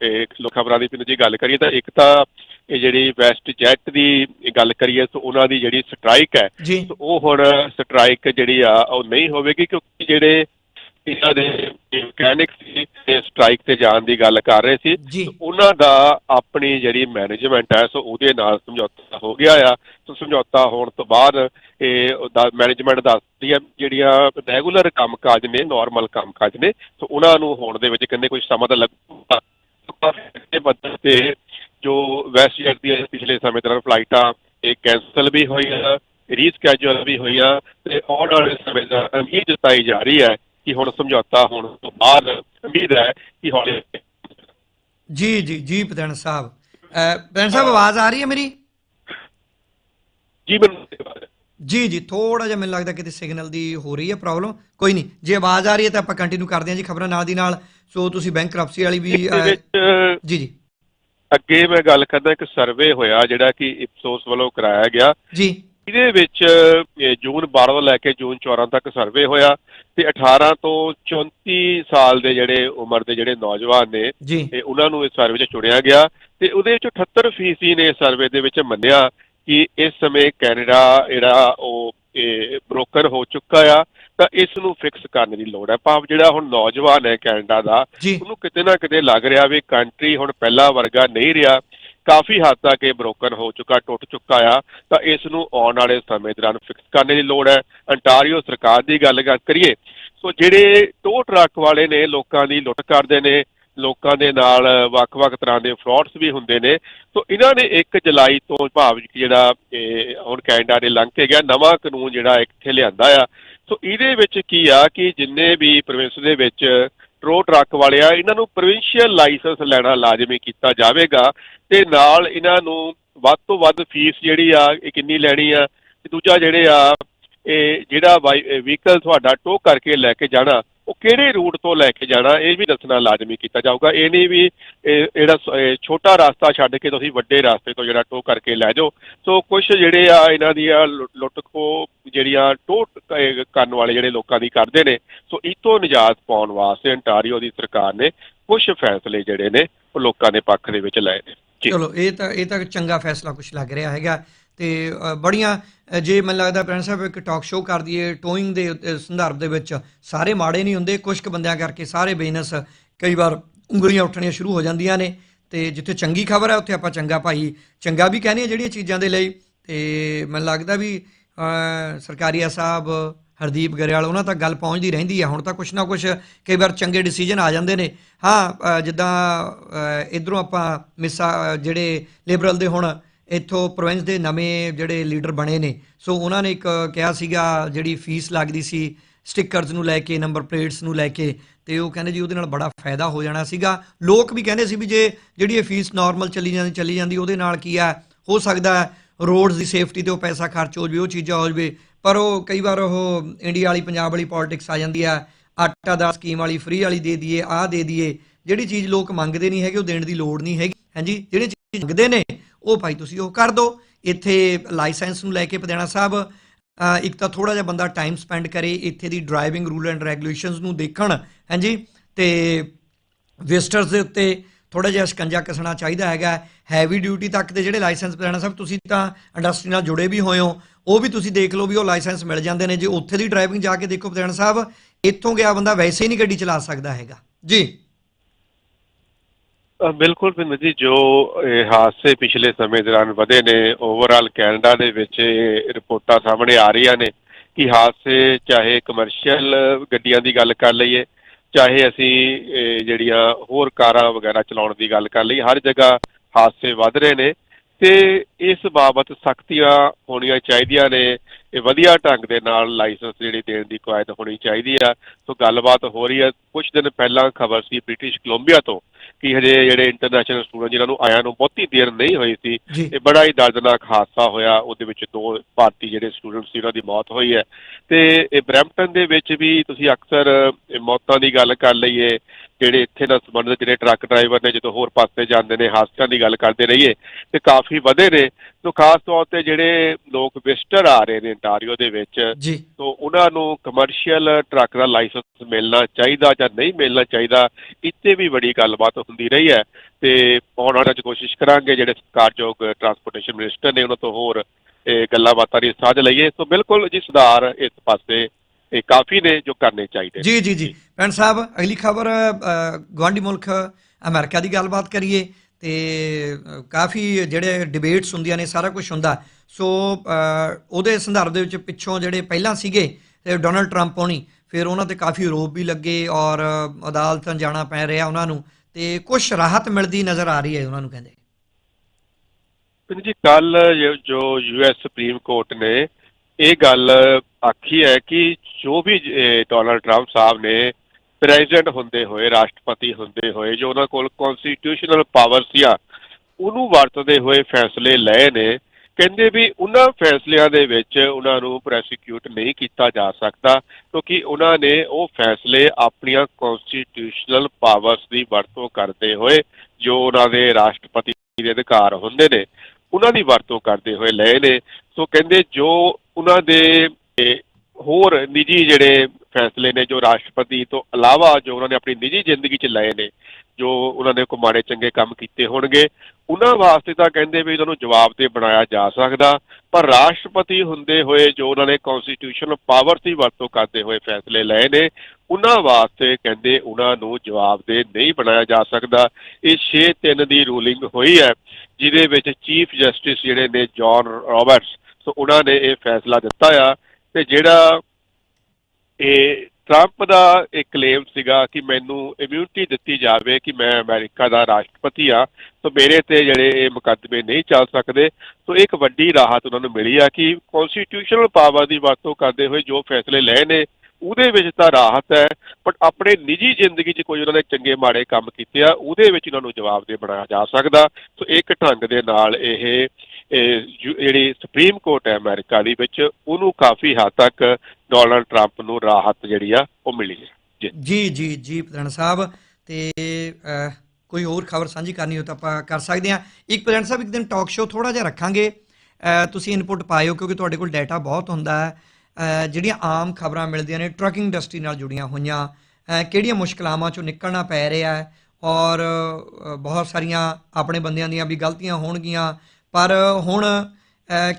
Speaker 1: ਖਬਰਾਂ ਦੀ ਪਿੰਡ ਜੀ ਗੱਲ ਕਰੀਏ ਤਾਂ ਇੱਕ ਤਾਂ ਇਹ ਜਿਹੜੀ ਵੈਸਟ ਜੈਟ ਦੀ ਗੱਲ ਕਰੀਏ ਸੋ ਉਹਨਾਂ ਦੀ ਜਿਹੜੀ ਸਟ੍ਰਾਈਕ ਹੈ ਸੋ ਉਹ ਹੁਣ ਸਟ੍ਰਾਈਕ ਜਿਹੜੀ ਆ ਉਹ ਨਹੀਂ ਹੋਵੇਗੀ ਕਿਉਂਕਿ ਜਿਹੜੇ ਇਹਨਾਂ ਦੇ ਮਕੈਨਿਕ ਸੀ ਸਟ੍ਰਾਈਕ ਤੇ ਜਾਣ ਦੀ ਗੱਲ ਕਰ ਰਹੇ ਸੀ ਉਹਨਾਂ ਦਾ ਆਪਣੀ ਜਿਹੜੀ ਮੈਨੇਜਮੈਂਟ ਹੈ ਸੋ ਉਹਦੇ ਨਾਲ ਸਮਝੌਤਾ ਹੋ ਗਿਆ ਆ। ਸੋ ਸਮਝੌਤਾ ਹੋਣ ਤੋਂ ਬਾਅਦ ਇਹ ਮੈਨੇਜਮੈਂਟ ਦੱਸਦੀ ਹੈ ਜਿਹੜੀਆਂ ਰੈਗੂਲਰ ਕੰਮਕਾਜ ਨੇ ਨਾਰਮਲ ਕੰਮਕਾਜ ਨੇ ਸੋ ਉਹਨਾਂ ਨੂੰ ਹੋਣ ਦੇ ਵਿੱਚ ਕਹਿੰਦੇ ਕੁਝ ਸਮਾਂ ਤਾਂ ਲੱਗੂਗਾ ਕਾਫੀ ਪੱਧਰ ਤੇ ਜੋ ਵੈਸਟ ਜੈਟ ਦੀਆਂ ਪਿਛਲੇ ਸਮੇਂ ਦੌਰਾਨ ਫਲਾਈਟਾਂ ਇਹ ਕੈਂਸਲ ਵੀ ਹੋਈਆਂ ਰੀਸਕੈਜੂਅਲ ਵੀ ਹੋਈਆਂ ਤੇ ਆਉਣ ਵਾਲੇ ਸਮੇਂ ਦਾ ਉਮੀਦ ਜਤਾਈ ਜਾ ਰਹੀ ਹੈ ਕਿ ਹੁਣ ਸਮਝੌਤਾ ਹੋਣ ਤੋਂ ਬਾਅਦ ਉਮੀਦ ਹੈ ਕਿ ਹੌਲੀ
Speaker 2: ਜੀ ਜੀ ਜੀ ਪਤਨ ਸਾਹਿਬ। ਪਤਨ ਸਾਹਿਬ ਆਵਾਜ਼ ਆ ਰਹੀ ਹੈ ਮੇਰੀ?
Speaker 1: ਜੀਵਨ
Speaker 2: ਜੀ ਜੀ ਥੋੜਾ ਜਿਹਾ ਮੈਨੂੰ ਲੱਗਦਾ ਕਿਤੇ ਸਿਗਨਲ ਦੀ ਹੋ ਰਹੀ ਹੈ ਪ੍ਰੋਬਲਮ ਕੋਈ ਨਹੀਂ ਜੇ ਆਵਾਜ਼ ਆ ਰਹੀ ਹੈ ਤਾਂ ਆਪਾਂ ਕੰਟੀਨਿਊ ਕਰਦੇ ਹਾਂ ਜੀ ਖਬਰਾਂ ਨਾਲ ਦੀ ਨਾਲ। ਸੋ ਤੁਸੀਂ ਬੈਂਕਰਪਸੀ ਵਾਲੀ ਵੀ
Speaker 1: ਦੇ
Speaker 2: ਜੀ ਜੀ।
Speaker 1: ਅੱਗੇ ਮੈਂ ਗੱਲ ਕਰਦਾ ਇੱਕ ਸਰਵੇ ਹੋਇਆ ਜਿਹੜਾ ਕਿ ਇਪਸੋਸ ਵੱਲੋਂ ਕਰਾਇਆ ਗਿਆ।
Speaker 2: ਜੀ।
Speaker 1: ਇਹਦੇ ਵਿੱਚ ਜੂਨ 12 ਤੋਂ ਲੈ ਕੇ ਜੂਨ 14 ਤੱਕ ਸਰਵੇ ਹੋਇਆ ਤੇ 18 ਤੋਂ 34 ਸਾਲ ਦੇ ਜਿਹੜੇ ਉਮਰ ਦੇ ਜਿਹੜੇ ਨੌਜਵਾਨ ਨੇ ਤੇ ਉਹਨਾਂ ਨੂੰ ਇਸ ਸਰਵੇ 'ਚ ਚੁਣਿਆ ਗਿਆ ਤੇ ਉਹਦੇ ਵਿੱਚ 78 ਫੀਸਦੀ ਨੇ ਇਸ ਸਰਵੇ ਦੇ ਵਿੱਚ ਮੰਨਿਆ ਕਿ ਇਸ ਸਮੇਂ ਕੈਨੇਡਾ ਜਿਹੜਾ ਉਹ ਬ੍ਰੋਕਰ ਹੋ ਚੁੱਕਾ ਆ ਤਾਂ ਇਸ ਨੂੰ ਫਿਕਸ ਕਰਨ ਦੀ ਲੋੜ ਹੈ। ਭਾਵ ਜਿਹੜਾ ਹੁਣ ਨੌਜਵਾਨ ਹੈ ਕੈਨੇਡਾ ਦਾ ਉਹਨੂੰ ਕਿਤੇ ਨਾ ਕਿਤੇ ਲੱਗ ਰਿਹਾ ਵੀ ਕੰਟਰੀ ਹੁਣ ਪਹਿਲਾ ਵਰਗਾ ਨਹੀਂ ਰਿਹਾ। ਕਾਫੀ ਹੱਦ ਤੱਕ ਇਹ ਬ੍ਰੋਕਨ ਹੋ ਚੁੱਕਾ ਟੁੱਟ ਚੁੱਕਾ ਆ। ਤਾਂ ਇਸ ਨੂੰ ਆਉਣ ਵਾਲੇ ਸਮੇਂ ਦੌਰਾਨ ਫਿਕਸ ਕਰਨ ਦੀ ਲੋੜ ਹੈ। ਅੰਟਾਰੀਓ ਸਰਕਾਰ ਦੀ ਗੱਲ ਕਰ ਕਰੀਏ ਸੋ ਜਿਹੜੇ ਟੋ ਟਰੱਕ ਵਾਲੇ ਨੇ ਲੋਕਾਂ ਦੀ ਲੁੱਟ ਕਰਦੇ ਨੇ ਲੋਕਾਂ ਦੇ ਨਾਲ ਵੱਖ-ਵੱਖ ਤਰ੍ਹਾਂ ਦੇ ਫਰਾਡਸ ਵੀ ਹੁੰਦੇ ਨੇ। ਸੋ ਇਹਨਾਂ ਨੇ 1 ਜੁਲਾਈ ਤੋਂ ਭਾਵ ਜਿਹੜਾ ਇਹ ਹੁਣ ਕੈਨੇਡਾ ਦੇ ਲੰਘ ਕੇ ਗਿਆ ਨਵਾਂ ਕਾਨੂੰਨ ਜਿਹੜਾ ਇੱਥੇ ਲਿਆਂਦਾ ਆ। ਸੋ ਇਹਦੇ ਵਿੱਚ ਕੀ ਆ ਕਿ ਜਿੰਨੇ ਵੀ ਪ੍ਰੋਵਿੰਸ ਦੇ ਵਿੱਚ ਟਰੋ ਟਰੱਕ ਵਾਲੇ ਆ, ਇਹਨਾਂ ਨੂੰ ਪ੍ਰੋਵਿੰਸ਼ੀਅਲ ਲਾਇਸੈਂਸ ਲੈਣਾ ਲਾਜ਼ਮੀ ਕੀਤਾ ਜਾਵੇਗਾ ਤੇ ਨਾਲ ਇਹਨਾਂ ਨੂੰ ਵੱਧ ਤੋਂ ਵੱਧ ਫੀਸ ਜਿਹੜੀ ਆ, ਇਹ ਕਿੰਨੀ ਲੈਣੀ ਆ ਤੇ ਦੂਜਾ ਜਿਹੜੇ ਆ, ਇਹ ਜਿਹੜਾ ਵਹੀਕਲ ਤੁਹਾਡਾ ਟੋ ਕਰਕੇ ਲੈ ਕੇ ਜਾਣਾ, ਉਹ ਕਿਹੜੇ ਰੂਟ ਤੋਂ ਲੈ ਕੇ ਜਾਣਾ, ਇਹ ਵੀ ਦੱਸਣਾ ਲਾਜ਼ਮੀ ਕੀਤਾ ਜਾਊਗਾ। ਇਹ ਨਹੀਂ ਵੀ, ਇਹ ਜਿਹੜਾ ਛੋਟਾ ਰਸਤਾ ਛੱਡ ਕੇ ਤੁਸੀਂ ਵੱਡੇ ਰਸਤੇ ਤੋਂ ਜਿਹੜਾ ਟੋ ਕਰਕੇ ਲੈ ਜਾਓ। ਸੋ ਕੁਝ ਜਿਹੜੇ ਆ, ਇਹਨਾਂ ਦੀਆਂ ਲੁ- ਲੁੱਟ ਖੋ ਜਿਹੜੀਆਂ ਟੋ ਕਰਨ ਵਾਲੇ ਜਿਹੜੇ ਲੋਕਾਂ ਦੀ ਕਰਦੇ ਨੇ, ਸੋ ਇਤੋਂ ਨਿਜਾਤ ਪਾਉਣ ਵਾਸਤੇ ਅੰਟਾਰੀਓ ਦੀ ਸਰਕਾਰ ਨੇ ਕੁਝ ਫੈਸਲੇ ਜਿਹੜੇ ਨੇ, ਉਹ ਲੋਕਾਂ ਦੇ ਪੱਖ ਦੇ ਵਿੱਚ ਲਏ ਨੇ।
Speaker 2: ਚਲੋ, ਇਹ ਤਾਂ ਇਹ ਤਾਂ ਚੰਗਾ ਫੈਸਲਾ ਕੁਝ ਲੱਗ ਰਿਹਾ ਹੈਗਾ ਤੇ ਬੜੀਆਂ ਜੇ ਮੈਨੂੰ ਲੱਗਦਾ ਪ੍ਰਿੰਸ ਸਾਹਿਬ ਇੱਕ ਟਾਕ ਸ਼ੋਅ ਕਰ ਦਈਏ ਟੋਇੰਗ ਦੇ ਸੰਦਰਭ ਦੇ ਵਿੱਚ, ਸਾਰੇ ਮਾੜੇ ਨਹੀਂ ਹੁੰਦੇ ਕੁਝ ਕੁ ਬੰਦਿਆਂ ਕਰਕੇ ਸਾਰੇ ਬਿਜ਼ਨਸ ਕਈ ਵਾਰ ਉਂਗਲੀਆਂ ਉੱਠਣੀਆਂ ਸ਼ੁਰੂ ਹੋ ਜਾਂਦੀਆਂ ਨੇ ਤੇ ਜਿੱਥੇ ਚੰਗੀ ਖਬਰ ਹੈ ਉੱਥੇ ਆਪਾਂ ਚੰਗਾ ਭਾਈ, ਚੰਗਾ ਵੀ ਕਹਿੰਦੇ ਆ ਜਿਹੜੀਆਂ ਚੀਜ਼ਾਂ ਦੇ ਲਈ ਤੇ ਮੈਨੂੰ ਲੱਗਦਾ ਵੀ ਸਰਕਾਰੀਆ ਸਾਹਿਬ, ਹਰਦੀਪ ਗਰੇਵਾਲ, ਉਹਨਾਂ ਤੱਕ ਗੱਲ ਪਹੁੰਚਦੀ ਰਹਿੰਦੀ ਹੈ ਹੁਣ ਤਾਂ ਕੁਛ ਨਾ ਕੁਛ ਕਈ ਵਾਰ ਚੰਗੇ ਡਿਸੀਜਨ ਆ ਜਾਂਦੇ ਨੇ। ਹਾਂ ਜਿੱਦਾਂ ਇਧਰੋਂ ਆਪਾਂ ਮਿਸਾ ਜਿਹੜੇ ਲਿਬਰਲ ਦੇ ਹੁਣ ਇੱਥੋਂ ਪ੍ਰੋਵਿੰਸ ਦੇ ਨਵੇਂ ਜਿਹੜੇ ਲੀਡਰ ਬਣੇ ਨੇ। ਸੋ ਉਹਨਾਂ ਨੇ ਇੱਕ ਕਿਹਾ ਸੀਗਾ, ਜਿਹੜੀ ਫੀਸ ਲੱਗਦੀ ਸੀ ਸਟickers ਨੂੰ ਲੈ ਕੇ ਨੰਬਰ ਪਲੇਟਸ ਨੂੰ ਲੈ ਕੇ, ਤੇ ਉਹ ਕਹਿੰਦੇ ਜੀ ਉਹਦੇ ਨਾਲ ਬੜਾ ਫਾਇਦਾ ਹੋ ਜਾਣਾ ਸੀਗਾ। ਲੋਕ ਵੀ ਕਹਿੰਦੇ ਸੀ ਵੀ ਜੇ ਜਿਹੜੀ ਇਹ ਫੀਸ ਨਾਰਮਲ ਚੱਲੀ ਜਾਂਦੀ ਚੱਲੀ ਜਾਂਦੀ, ਉਹਦੇ ਨਾਲ ਕੀ ਆ? ਹੋ ਸਕਦਾ ਰੋਡਸ ਦੀ ਸੇਫਟੀ ਤੇ ਉਹ ਪੈਸਾ ਖਰਚ ਹੋ ਜਵੇ, ਉਹ ਚੀਜ਼ਾਂ ਹੋ ਜਵੇ। ਪਰ ਉਹ ਕਈ ਵਾਰ ਉਹ ਇੰਡੀਆ ਵਾਲੀ, ਪੰਜਾਬ ਵਾਲੀ ਪੋਲਿਟਿਕਸ ਆ ਜਾਂਦੀ ਆ। ਆਟਾ ਦਾ ਸਕੀਮ ਵਾਲੀ ਫ੍ਰੀ ਵਾਲੀ ਦੇ ਦਈਏ, ਆਹ ਦੇ ਦਈਏ। ਜਿਹੜੀ ਚੀਜ਼ ਲੋਕ ਮੰਗਦੇ ਨਹੀਂ ਹੈਗੇ, ਉਹ ਦੇਣ ਦੀ ਲੋੜ ਨਹੀਂ ਹੈਗੀ। ਹਾਂਜੀ, ਜਿਹੜੀ ਚੀਜ਼ ਮੰਗਦੇ ਨੇ, ਉਹ ਭਾਈ ਤੁਸੀਂ ਉਹ ਕਰ ਦਿਓ ਇੱਥੇ ਲਾਇਸੈਂਸ ਨੂੰ ਲੈ ਕੇ ਪਦਿਆਣਾ ਸਾਹਿਬ ਇੱਕ ਤਾਂ ਥੋੜਾ ਜਿਹਾ ਬੰਦਾ ਟਾਈਮ ਸਪੈਂਡ ਕਰੇ, ਇੱਥੇ ਦੀ ਡਰਾਈਵਿੰਗ ਰੂਲ ਐਂਡ ਰੈਗੂਲੇਸ਼ਨਸ ਨੂੰ ਦੇਖਣ। ਹਾਂਜੀ, ਤੇ ਵਿਜ਼ਟਰਸ ਦੇ ਉੱਤੇ ਥੋੜਾ ਜਿਹਾ ਸ਼ਿਕੰਜਾ ਕੱਸਣਾ ਚਾਹੀਦਾ ਹੈਗਾ ਹੈਵੀ ਡਿਊਟੀ ਤੱਕ ਦੇ ਜਿਹੜੇ ਲਾਇਸੈਂਸ ਪਦਿਆਣਾ ਸਾਹਿਬ ਤੁਸੀਂ ਤਾਂ ਇੰਡਸਟਰੀ ਨਾਲ ਜੁੜੇ ਵੀ ਹੋਏ ਹੋ, ਉਹ ਵੀ ਤੁਸੀਂ ਦੇਖ ਲਓ ਵੀ ਉਹ ਲਾਇਸੈਂਸ ਮਿਲ ਜਾਂਦੇ ਨੇ। ਜੇ ਉੱਥੇ ਦੀ ਡਰਾਈਵਿੰਗ ਜਾ ਕੇ ਦੇਖੋ ਪਦਿਆਣਾ ਸਾਹਿਬ, ਇੱਥੋਂ ਗਿਆ ਬੰਦਾ ਵੈਸੇ ਹੀ ਨਹੀਂ ਗੱਡੀ ਚਲਾ ਸਕਦਾ ਹੈਗਾ। ਜੀ।
Speaker 1: ਬਿਲਕੁਲ ਬਿੰਦਰ ਜੀ, ਜੋ ਹਾਦਸੇ ਪਿਛਲੇ ਸਮੇਂ ਦੌਰਾਨ ਵਧੇ ਨੇ ਓਵਰਆਲ ਕੈਨੇਡਾ ਦੇ ਵਿੱਚ ਇਹ ਰਿਪੋਰਟਾਂ ਸਾਹਮਣੇ ਆ ਰਹੀਆਂ ਨੇ ਕਿ ਹਾਦਸੇ ਚਾਹੇ ਕਮਰਸ਼ੀਅਲ ਗੱਡੀਆਂ ਦੀ ਗੱਲ ਕਰ ਲਈਏ ਚਾਹੇ ਅਸੀਂ ਇਹ ਜਿਹੜੀਆਂ ਹੋਰ ਕਾਰਾਂ ਵਗੈਰਾ ਚਲਾਉਣ ਦੀ ਗੱਲ ਕਰ ਲਈ ਹਰ ਜਗ੍ਹਾ ਹਾਦਸੇ ਵੱਧ ਰਹੇ ਨੇ ਤੇ ਇਸ ਬਾਬਤ ਸਖਤੀਆਂ ਹੋਣੀਆਂ ਚਾਹੀਦੀਆਂ ਨੇ। ਇਹ ਵਧੀਆ ਢੰਗ ਦੇ ਨਾਲ ਲਾਇਸੈਂਸ ਜਿਹੜੀ ਦੇਣ ਦੀ ਕਵਾਇਦ ਹੋਣੀ ਚਾਹੀਦੀ ਆ। ਸੋ ਗੱਲਬਾਤ ਹੋ ਰਹੀ ਹੈ ਕੁਝ ਦਿਨ ਪਹਿਲਾਂ ਖਬਰ ਸੀ ਬ੍ਰਿਟਿਸ਼ ਕੋਲੰਬੀਆ ਤੋਂ ਕਿ ਹਜੇ ਜਿਹੜੇ ਇੰਟਰਨੈਸ਼ਨਲ ਸਟੂਡੈਂਟ ਜਿਨ੍ਹਾਂ ਨੂੰ ਆਇਆਂ ਨੂੰ ਬਹੁਤੀ ਦੇਰ ਨਹੀਂ ਹੋਈ ਸੀ ਇਹ ਬੜਾ ਹੀ ਦਰਦਨਾਕ ਹਾਦਸਾ ਹੋਇਆ। ਉਹਦੇ ਵਿੱਚ ਦੋ ਭਾਰਤੀ ਜਿਹੜੇ ਸਟੂਡੈਂਟ ਸੀ ਉਹਨਾਂ ਦੀ ਮੌਤ ਹੋਈ ਹੈ। ਤੇ ਇਹ ਬਰੈਂਪਟਨ ਦੇ ਵਿੱਚ ਵੀ ਤੁਸੀਂ ਅਕਸਰ ਇਹ ਮੌਤਾਂ ਦੀ ਗੱਲ ਕਰ ਲਈਏ। ਜਿਹੜੇ ਇੱਥੇ ਨਾਲ ਸੰਬੰਧਿਤ ਜਿਹੜੇ ਟਰੱਕ ਡਰਾਈਵਰ ਨੇ ਜਦੋਂ ਹੋਰ ਪਾਸੇ ਜਾਂਦੇ ਨੇ ਹਾਦਸਿਆਂ ਦੀ ਗੱਲ ਕਰਦੇ ਰਹੀਏ ਤੇ ਕਾਫੀ ਵਧੇ ਨੇ। ਤੋਂ ਖਾਸ ਤੌਰ ਤੇ ਜਿਹੜੇ ਲੋਕ ਵਿਜ਼ਟਰ ਆ ਰਹੇ ਨੇ ontario ਦੇ ਵਿੱਚ
Speaker 2: ਜੀ।
Speaker 1: ਤੋ ਉਹਨਾਂ ਨੂੰ ਕਮਰਸ਼ੀਅਲ ਟਰੱਕ ਦਾ ਲਾਇਸੈਂਸ ਮਿਲਣਾ ਚਾਹੀਦਾ ਜਾਂ ਨਹੀਂ ਮਿਲਣਾ ਚਾਹੀਦਾ ਇੱਥੇ ਵੀ ਬੜੀ ਗੱਲਬਾਤ ਹੁੰਦੀ ਰਹੀ ਹੈ। ਤੇ ਆਉਣ ਵਾਲੇ ਚ ਕੋਸ਼ਿਸ਼ ਕਰਾਂਗੇ ਜਿਹੜੇ ਸਤਿਕਾਰਯੋਗ ਟਰਾਂਸਪੋਰਟੇਸ਼ਨ ਮਿਨਿਸਟਰ ਨੇ ਉਹਨਾਂ ਤੋਂ ਹੋਰ ਇਹ ਗੱਲਾਂ ਬਾਤਾਂ ਦੀ ਸਾਂਝ ਲਈਏ। ਸੋ ਬਿਲਕੁਲ ਜੀ ਸੁਧਾਰ ਇਸ ਪਾਸੇ ਇਹ ਕਾਫੀ ਨੇ ਜੋ ਕਰਨੇ ਚਾਹੀਦੇ
Speaker 2: ਜੀ ਜੀ ਜੀ। ਪੈਣ ਸਾਹਿਬ ਅਗਲੀ ਖਬਰ ਗਵਾਂਡੀ ਮੁਲਕ ਅਮਰੀਕਾ ਦੀ ਗੱਲਬਾਤ ਕਰੀਏ। ਤੇ ਕਾਫੀ ਜਿਹੜੇ ਡਿਬੇਟਸ ਹੁੰਦੀਆਂ ਨੇ ਸਾਰਾ ਕੁਝ ਹੁੰਦਾ। ਸੋ ਉਹਦੇ ਸੰਦਰਭ ਦੇ ਵਿੱਚ ਪਿੱਛੋਂ ਜਿਹੜੇ ਪਹਿਲਾਂ ਸੀਗੇ ਤੇ ਡੋਨਲਡ ਟਰੰਪ ਹੋਣੀ ਫਿਰ ਉਹਨਾਂ ਤੇ ਕਾਫੀ ਰੋਪ ਵੀ ਲੱਗੇ ਔਰ ਅ, ਅਦਾਲਤਾਂ ਜਾਣਾ ਪੈ ਰਿਹਾ ਉਹਨਾਂ ਨੂੰ ਤੇ ਕੁਝ ਰਾਹਤ ਮਿਲਦੀ ਨਜ਼ਰ ਆ ਰਹੀ ਹੈ ਉਹਨਾਂ ਨੂੰ ਕਹਿੰਦੇ।
Speaker 1: ਪਿੰਡ ਜੀ ਕੱਲ ਜੋ ਯੂਐਸ ਸੁਪਰੀਮ ਕੋਰਟ ਨੇ ਇਹ ਗੱਲ ਆਖੀ ਹੈ ਕਿ ਜੋ ਵੀ ਡੋਨਲਡ ਟਰੰਪ ਸਾਹਿਬ ਨੇ ਪ੍ਰੈਜ਼ੀਡੈਂਟ ਹੁੰਦੇ ਹੋਏ, ਰਾਸ਼ਟਰਪਤੀ ਹੁੰਦੇ ਹੋਏ, ਜੋ ਉਹਨਾਂ ਕੋਲ ਕਨਸਟੀਟਿਊਸ਼ਨਲ ਪਾਵਰ ਸੀਆ ਉਹਨੂੰ ਵਰਤਦੇ ਹੋਏ ਫੈਸਲੇ ਲਏ ਨੇ। ਕਹਿੰਦੇ ਵੀ ਉਹਨਾਂ ਫੈਸਲਿਆਂ ਦੇ ਵਿੱਚ ਉਹਨਾਂ ਨੂੰ ਪ੍ਰੋਸੀਕਿਊਟ ਨਹੀਂ ਕੀਤਾ ਜਾ ਸਕਦਾ, ਕਿਉਂਕਿ ਉਹਨਾਂ ਨੇ ਉਹ ਫੈਸਲੇ ਆਪਣੀਆਂ ਕਨਸਟੀਟਿਊਸ਼ਨਲ ਪਾਵਰਸ ਦੀ ਵਰਤੋਂ ਕਰਦੇ ਹੋਏ, ਜੋ ਉਹਨਾਂ ਦੇ ਰਾਸ਼ਟਰਪਤੀ ਦੇ ਅਧਿਕਾਰ ਹੁੰਦੇ ਨੇ, ਉਹਨਾਂ ਦੀ ਵਰਤੋਂ ਕਰਦੇ ਹੋਏ ਲਏ ਨੇ। ਸੋ ਕਹਿੰਦੇ ਜੋ ਉਹਨਾਂ ਦੇ ਹੋਰ ਨਿੱਜੀ ਜਿਹੜੇ ਫੈਸਲੇ ਨੇ ਜੋ ਰਾਸ਼ਟਰਪਤੀ ਤੋਂ ਇਲਾਵਾ ਜੋ ਉਹਨਾਂ ਨੇ ਆਪਣੀ ਨਿੱਜੀ ਜ਼ਿੰਦਗੀ 'ਚ ਲਏ ਨੇ, ਜੋ ਉਹਨਾਂ ਨੇ ਕੋਈ ਮਾੜੇ ਚੰਗੇ ਕੰਮ ਕੀਤੇ ਹੋਣਗੇ, ਉਹਨਾਂ ਵਾਸਤੇ ਤਾਂ ਕਹਿੰਦੇ ਵੀ ਉਹਨਾਂ ਨੂੰ ਜਵਾਬ ਤੇ ਬਣਾਇਆ ਜਾ ਸਕਦਾ, ਪਰ ਰਾਸ਼ਟਰਪਤੀ ਹੁੰਦੇ ਹੋਏ ਜੋ ਉਹਨਾਂ ਨੇ ਕਨਸਟੀਟਿਊਸ਼ਨਲ ਪਾਵਰ ਦੀ ਵਰਤੋਂ ਕਰਦੇ ਹੋਏ ਫੈਸਲੇ ਲਏ ਨੇ, ਉਹਨਾਂ ਵਾਸਤੇ ਕਹਿੰਦੇ ਉਹਨਾਂ ਨੂੰ ਜਵਾਬਦੇਹ ਨਹੀਂ ਬਣਾਇਆ ਜਾ ਸਕਦਾ। ਇਹ 6-3 ਦੀ ਰੂਲਿੰਗ ਹੋਈ ਹੈ, ਜਿਹਦੇ ਵਿੱਚ ਚੀਫ ਜਸਟਿਸ ਜਿਹੜੇ ਨੇ ਜੌਨ ਰਾਬਰਟਸ ਸੋ ਉਹਨਾਂ ਨੇ ਇਹ ਫੈਸਲਾ ਦਿੱਤਾ ਆ, ਤੇ ਜਿਹੜਾ ਇਹ ਟਰੰਪ ਦਾ ਇੱਕ ਕਲੇਮ ਸੀਗਾ ਕਿ ਮੈਨੂੰ ਇਮਿਊਨਿਟੀ ਦਿੱਤੀ ਜਾਵੇ ਕਿ ਮੈਂ ਅਮਰੀਕਾ ਦਾ ਰਾਸ਼ਟਰਪਤੀ ਆ ਸੋ ਮੇਰੇ ਤੇ ਜਿਹੜੇ ਇਹ ਮੁਕੱਦਮੇ ਨਹੀਂ ਚੱਲ ਸਕਦੇ, ਸੋ ਇੱਕ ਵੱਡੀ ਰਾਹਤ ਉਹਨਾਂ ਨੂੰ ਮਿਲੀ ਆ ਕਿ ਕਨਸਟੀਟਿਊਸ਼ਨਲ ਪਾਵਰ ਦੀ ਵਰਤੋਂ ਕਰਦੇ ਹੋਏ ਜੋ ਫੈਸਲੇ ਲਏ ਨੇ ਉਹਦੇ ਵਿੱਚ ਤਾਂ ਰਾਹਤ ਹੈ ਬਟ ਆਪਣੇ ਨਿੱਜੀ ਜ਼ਿੰਦਗੀ 'ਚ ਕੋਈ ਉਹਨਾਂ ਨੇ ਚੰਗੇ ਮਾੜੇ ਕੰਮ ਕੀਤੇ ਆ, ਉਹਦੇ ਵਿੱਚ ਉਹਨਾਂ ਨੂੰ ਜਵਾਬ ਬਣਾਇਆ ਜਾ ਸਕਦਾ। ਸੋ ਇੱਕ ਢੰਗ ਦੇ ਨਾਲ ਇਹ ਜਿਹੜੀ ਸੁਪਰੀਮ ਕੋਰਟ ਹੈ ਅਮਰੀਕਾ ਦੀ ਵਿੱਚ, ਉਹਨੂੰ ਕਾਫੀ ਹੱਦ ਤੱਕ ਡੋਨਲਡ ਟਰੰਪ ਨੂੰ ਰਾਹਤ ਜਿਹੜੀ ਆ, ਉਹ ਮਿਲੀ ਹੈ। ਜੀ।
Speaker 2: ਜੀ ਜੀ ਪ੍ਰਧਾਨ ਸਾਹਿਬ, ਤੇ ਕੋਈ ਹੋਰ ਖਬਰ ਸਾਂਝੀ ਕਰਨੀ ਹੋ ਤਾਂ ਆਪਾਂ ਕਰ ਸਕਦੇ ਹਾਂ। ਇੱਕ ਪ੍ਰਧਾਨ ਸਾਹਿਬ, ਇੱਕ ਦਿਨ ਟਾਕ ਸ਼ੋਅ ਥੋੜਾ ਜਿਹਾ ਰੱਖਾਂਗੇ। ਤੁਸੀਂ ਇਨਪੁਟ ਪਾਇਓ ਕਿਉਂਕਿ ਤੁਹਾਡੇ ਕੋਲ ਡਾਟਾ ਬਹੁਤ ਹੁੰਦਾ ਹੈ। ਜਿਹੜੀਆਂ ਆਮ ਖਬਰਾਂ ਮਿਲਦੀਆਂ ਨੇ ਟਰੱਕਿੰਗ ਇੰਡਸਟਰੀ ਨਾਲ ਜੁੜੀਆਂ ਹੋਈਆਂ ਕਿਹੜੀਆਂ ਮੁਸ਼ਕਲਾਵਾਂ ਚੋਂ ਨਿਕਲਣਾ ਪੈ ਰਿਹਾ ਹੈ, ਔਰ ਬਹੁਤ ਸਾਰੀਆਂ ਆਪਣੇ ਬੰਦਿਆਂ ਦੀਆਂ ਵੀ ਗਲਤੀਆਂ ਹੋਣਗੀਆਂ, ਪਰ ਹੁਣ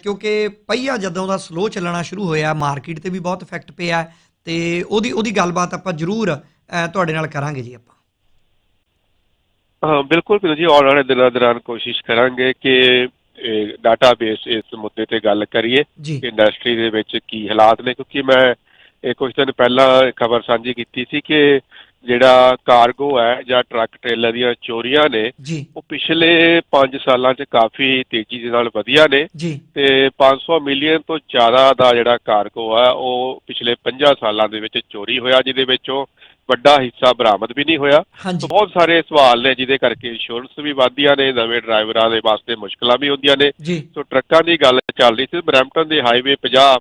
Speaker 2: ਕਿਉਂਕਿ ਪਹੀਆ ਜਦੋਂ ਦਾ ਸਲੋ ਚੱਲਣਾ ਸ਼ੁਰੂ ਹੋਇਆ ਮਾਰਕੀਟ ਤੇ ਵੀ ਬਹੁਤ ਇਫੈਕਟ ਪਿਆ ਹੈ, ਤੇ ਉਹਦੀ ਉਹਦੀ ਗੱਲਬਾਤ ਆਪਾਂ ਜ਼ਰੂਰ ਤੁਹਾਡੇ ਨਾਲ ਕਰਾਂਗੇ ਜੀ ਆਪਾਂ।
Speaker 1: ਹਾਂ, ਬਿਲਕੁਲ ਪਿੰਦਰ ਜੀ, ਆਉਣ ਵਾਲੇ ਦਿਨਾਂ ਦੌਰਾਨ ਕੋਸ਼ਿਸ਼ ਕਰਾਂਗੇ ਕਿ ਡਾਟਾਬੇਸ ਇਸ ਮੁੱਦੇ ਤੇ ਗੱਲ ਕਰੀਏ ਕਿ ਇੰਡਸਟਰੀ ਦੇ ਵਿੱਚ ਕੀ ਹਾਲਾਤ ਨੇ ਕਿਉਂਕਿ ਮੈਂ ਇਹ ਕੁਝ ਦਿਨ ਪਹਿਲਾਂ ਖਬਰ ਸਾਂਝੀ ਕੀਤੀ ਸੀ ਕਿ ਜਿਹੜਾ ਕਾਰਗੋ ਹੈ ਜਾਂ ਟਰੱਕ ਟ੍ਰੇਲਰ ਦੀਆਂ ਚੋਰੀਆਂ ਨੇ ਉਹ ਪਿਛਲੇ 5 ਸਾਲਾਂ 'ਚ ਕਾਫੀ ਤੇਜ਼ੀ ਦੇ ਨਾਲ ਵਧੀਆਂ ਨੇ ਤੇ 500 ਮਿਲੀਅਨ ਤੋਂ ਜ਼ਿਆਦਾ ਦਾ ਜਿਹੜਾ ਕਾਰਗੋ ਹੈ ਉਹ ਪਿਛਲੇ 50 ਸਾਲਾਂ ਦੇ ਵਿੱਚ ਚੋਰੀ ਹੋਇਆ ਜਿਹਦੇ ਵਿੱਚੋਂ ਵੱਡਾ ਹਿੱਸਾ ਬਰਾਮਦ ਵੀ ਨਹੀਂ ਹੋਇਆ।
Speaker 2: ਹਾਂਜੀ।
Speaker 1: ਸੋ ਬਹੁਤ ਸਾਰੇ ਸਵਾਲ ਨੇ ਜਿਹਦੇ ਕਰਕੇ ਇੰਸ਼ੋਰੈਂਸ ਵੀ ਵਧਦੀਆਂ ਨੇ ਨਵੇਂ ਡਰਾਈਵਰਾਂ ਦੇ ਵਾਸਤੇ ਮੁਸ਼ਕਲਾਂ ਵੀ ਹੁੰਦੀਆਂ ਨੇ।
Speaker 2: ਜੀ।
Speaker 1: ਸੋ ਟਰੱਕਾਂ ਦੀ ਗੱਲ ਚੱਲ ਰਹੀ ਸੀ ਬਰੈਂਪਟਨ ਦੇ ਹਾਈਵੇ 50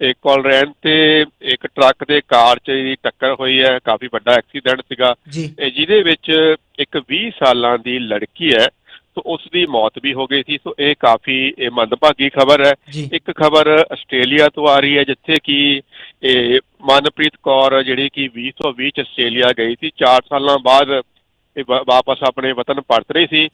Speaker 1: ਇੱਕ ਕੋਲਰੈਨ ਤੇ ਇੱਕ ਟਰੱਕ ਦੇ ਕਾਰ 'ਚ ਦੀ ਟੱਕਰ ਹੋਈ ਹੈ ਕਾਫੀ ਵੱਡਾ ਐਕਸੀਡੈਂਟ ਸੀਗਾ।
Speaker 2: ਜੀ।
Speaker 1: ਇਹ ਜਿਹਦੇ ਵਿੱਚ ਇੱਕ 20 ਸਾਲਾਂ ਦੀ ਲੜਕੀ ਹੈ ਸੋ ਉਸ ਦੀ ਮੌਤ ਵੀ ਹੋ ਗਈ ਸੀ। ਸੋ ਇਹ ਕਾਫੀ ਇਹ ਮੰਦਭਾਗੀ ਖਬਰ ਹੈ।
Speaker 2: ਜੀ।
Speaker 1: ਇੱਕ ਖਬਰ ਆਸਟ੍ਰੇਲੀਆ ਤੋਂ ਆ ਰਹੀ ਹੈ ਜਿੱਥੇ ਕਿ ਇਹ ਮਨਪ੍ਰੀਤ ਕੌਰ ਜਿਹੜੀ ਕਿ 2020 ਚ ਆਸਟ੍ਰੇਲੀਆ ਗਈ ਸੀ 4 ਸਾਲਾਂ ਬਾਅਦ ਇਹ ਵਾਪਸ ਆਪਣੇ ਵਤਨ ਪਰਤ ਰਹੀ ਸੀ।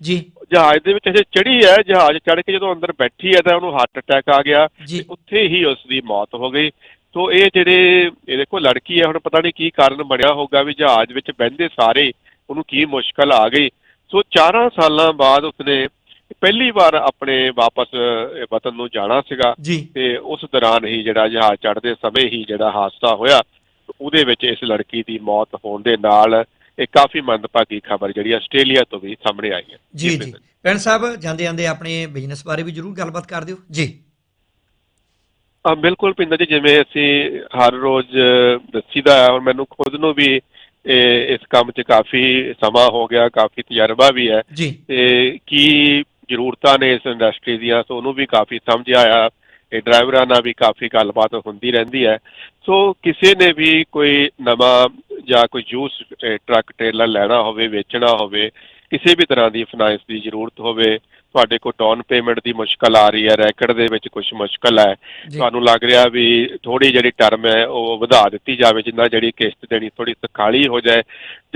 Speaker 1: ਜਹਾਜ਼ ਦੇ ਵਿੱਚ ਅਜੇ ਚੜੀ ਹੈ ਜਹਾਜ਼ ਚੜ੍ਹ ਕੇ ਜਦੋਂ ਅੰਦਰ ਬੈਠੀ ਹੈ ਤਾਂ ਉਹਨੂੰ ਹਾਰਟ ਅਟੈਕ ਆ ਗਿਆ ਤੇ ਉੱਥੇ ਹੀ ਉਸ ਦੀ ਮੌਤ ਹੋ ਗਈ। ਸੋ ਇਹ ਜਿਹੜੇ ਇਹ ਦੇਖੋ ਲੜਕੀ ਹੈ ਹੁਣ ਪਤਾ ਨਹੀਂ ਕੀ ਕਾਰਨ ਬਣਿਆ ਹੋਊਗਾ ਵੀ ਜਹਾਜ਼ ਵਿੱਚ ਬਹਿੰਦੇ ਸਾਰੇ ਉਹਨੂੰ ਕੀ ਮੁਸ਼ਕਲ ਆ ਗਈ। ਸੋ 4 ਸਾਲਾਂ ਬਾਅਦ ਉਸਨੇ ਪਹਿਲੀ ਵਾਰ ਆਪਣੇ ਵਾਪਸ ਵਤਨ ਨੂੰ ਜਾਣਾ ਸੀਗਾ ਤੇ ਉਸ ਦੌਰਾਨ ਹੀ ਜਿਹੜਾ ਜਹਾਜ਼ ਚੜ੍ਹਦੇ ਸਮੇਂ ਹੀ ਜਿਹੜਾ ਹਾਦਸਾ ਹੋਇਆ ਉਹਦੇ ਵਿੱਚ ਇਸ ਲੜਕੀ ਦੀ ਮੌਤ ਹੋਣ ਦੇ ਨਾਲ ਇਹ ਕਾਫੀ ਮੰਦਭਾਗੀ ਖਬਰ ਜਿਹੜੀ ਆਸਟ੍ਰੇਲੀਆ ਤੋਂ ਵੀ ਸਾਹਮਣੇ ਆਈ ਹੈ।
Speaker 2: ਜੀ ਜੀ। ਭੈਣ ਸਾਹਿਬ ਜਾਂਦੇ ਜਾਂਦੇ ਆਪਣੇ ਬਿਜ਼ਨਸ ਬਾਰੇ ਵੀ ਜ਼ਰੂਰ ਗੱਲਬਾਤ ਕਰ ਦਿਓ। ਜੀ।
Speaker 1: ਹਾਂ ਬਿਲਕੁਲ ਪਿੰਦਰ ਜੀ ਜਿਵੇਂ ਅਸੀਂ ਹਰ ਰੋਜ਼ ਦੱਸੀਦਾ ਹੈ ਔਰ ਮੈਨੂੰ ਖੁਦ ਨੂੰ ਵੀ ਇਸ ਕੰਮ 'ਚ ਕਾਫੀ ਸਮਾਂ ਹੋ ਗਿਆ ਕਾਫੀ ਤਜਰਬਾ ਵੀ ਹੈ। ਤੇ ਕੀ ਜ਼ਰੂਰਤਾਂ ਨੇ ਇਸ ਇੰਡਸਟਰੀ ਦੀਆਂ, ਸੋ ਉਹਨੂੰ ਵੀ ਕਾਫੀ ਸਮਝ ਆਇਆ। ਇਹ ਡਰਾਈਵਰਾਂ ਨਾਲ ਵੀ ਕਾਫੀ ਗੱਲਬਾਤ ਹੁੰਦੀ ਰਹਿੰਦੀ ਹੈ। ਸੋ ਕਿਸੇ ਨੇ ਵੀ ਕੋਈ ਨਵਾਂ ਜਾਂ ਕੋਈ ਜੂਸ ਟਰੱਕ ਟ੍ਰੇਲਰ ਲੈਣਾ ਹੋਵੇ, ਵੇਚਣਾ ਹੋਵੇ, ਕਿਸੇ ਵੀ ਤਰ੍ਹਾਂ ਦੀ ਫਾਈਨਾਂਸ ਦੀ ਜ਼ਰੂਰਤ ਹੋਵੇ ਤੁਹਾਡੇ ਕੋਲ ਡਾਊਨ ਪੇਮੈਂਟ ਦੀ ਮੁਸ਼ਕਲ ਆ ਰਹੀ ਹੈ ਰੈਕਡ ਦੇ ਵਿੱਚ ਕੁਝ ਮੁਸ਼ਕਲ ਹੈ। ਤੁਹਾਨੂੰ ਲੱਗ ਰਿਹਾ ਵੀ ਥੋੜੀ ਜਿਹੜੀ ਟਰਮ ਹੈ ਉਹ ਵਧਾ ਦਿੱਤੀ ਜਾਵੇ ਜਿੰਨਾ ਜਿਹੜੀ ਕਿਸ਼ਤ ਦੇਣੀ ਥੋੜੀ ਸਖਾਲੀ ਹੋ ਜਾਏ।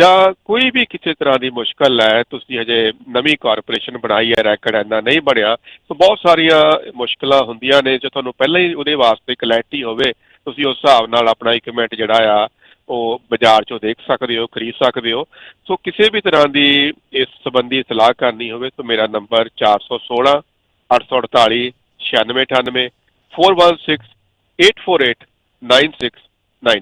Speaker 1: ਜਾਂ ਕੋਈ ਵੀ ਕਿਸੇ ਤਰ੍ਹਾਂ ਦੀ ਮੁਸ਼ਕਲ ਹੈ ਤੁਸੀਂ ਹਜੇ ਨਵੀਂ ਕਾਰਪੋਰੇਸ਼ਨ ਬਣਾਈ ਹੈ ਰੈਕਡ ਇੰਨਾ ਨਹੀਂ ਬਣਿਆ ਸੋ ਬਹੁਤ ਸਾਰੀਆਂ ਮੁਸ਼ਕਲਾਂ ਹੁੰਦੀਆਂ ਨੇ। ਜੇ ਤੁਹਾਨੂੰ ਪਹਿਲਾਂ ਹੀ ਉਹਦੇ ਵਾਸਤੇ ਕਲੈਰਿਟੀ ਹੋਵੇ ਤੁਸੀਂ ਉਸ ਹਿਸਾਬ ਨਾਲ ਆਪਣਾ ਇਕਵਿਪਮੈਂਟ ਜਿਹੜਾ ਆ ਉਹ ਬਾਜ਼ਾਰ ਚੋਂ ਦੇਖ ਸਕਦੇ ਹੋ, ਖਰੀਦ ਸਕਦੇ ਹੋ। ਸੋ ਕਿਸੇ ਵੀ ਤਰ੍ਹਾਂ ਦੀ ਇਸ ਸੰਬੰਧੀ ਸਲਾਹ ਕਰਨੀ ਹੋਵੇ ਤਾਂ ਮੇਰਾ ਨੰਬਰ 416 848 9698 416 848 9698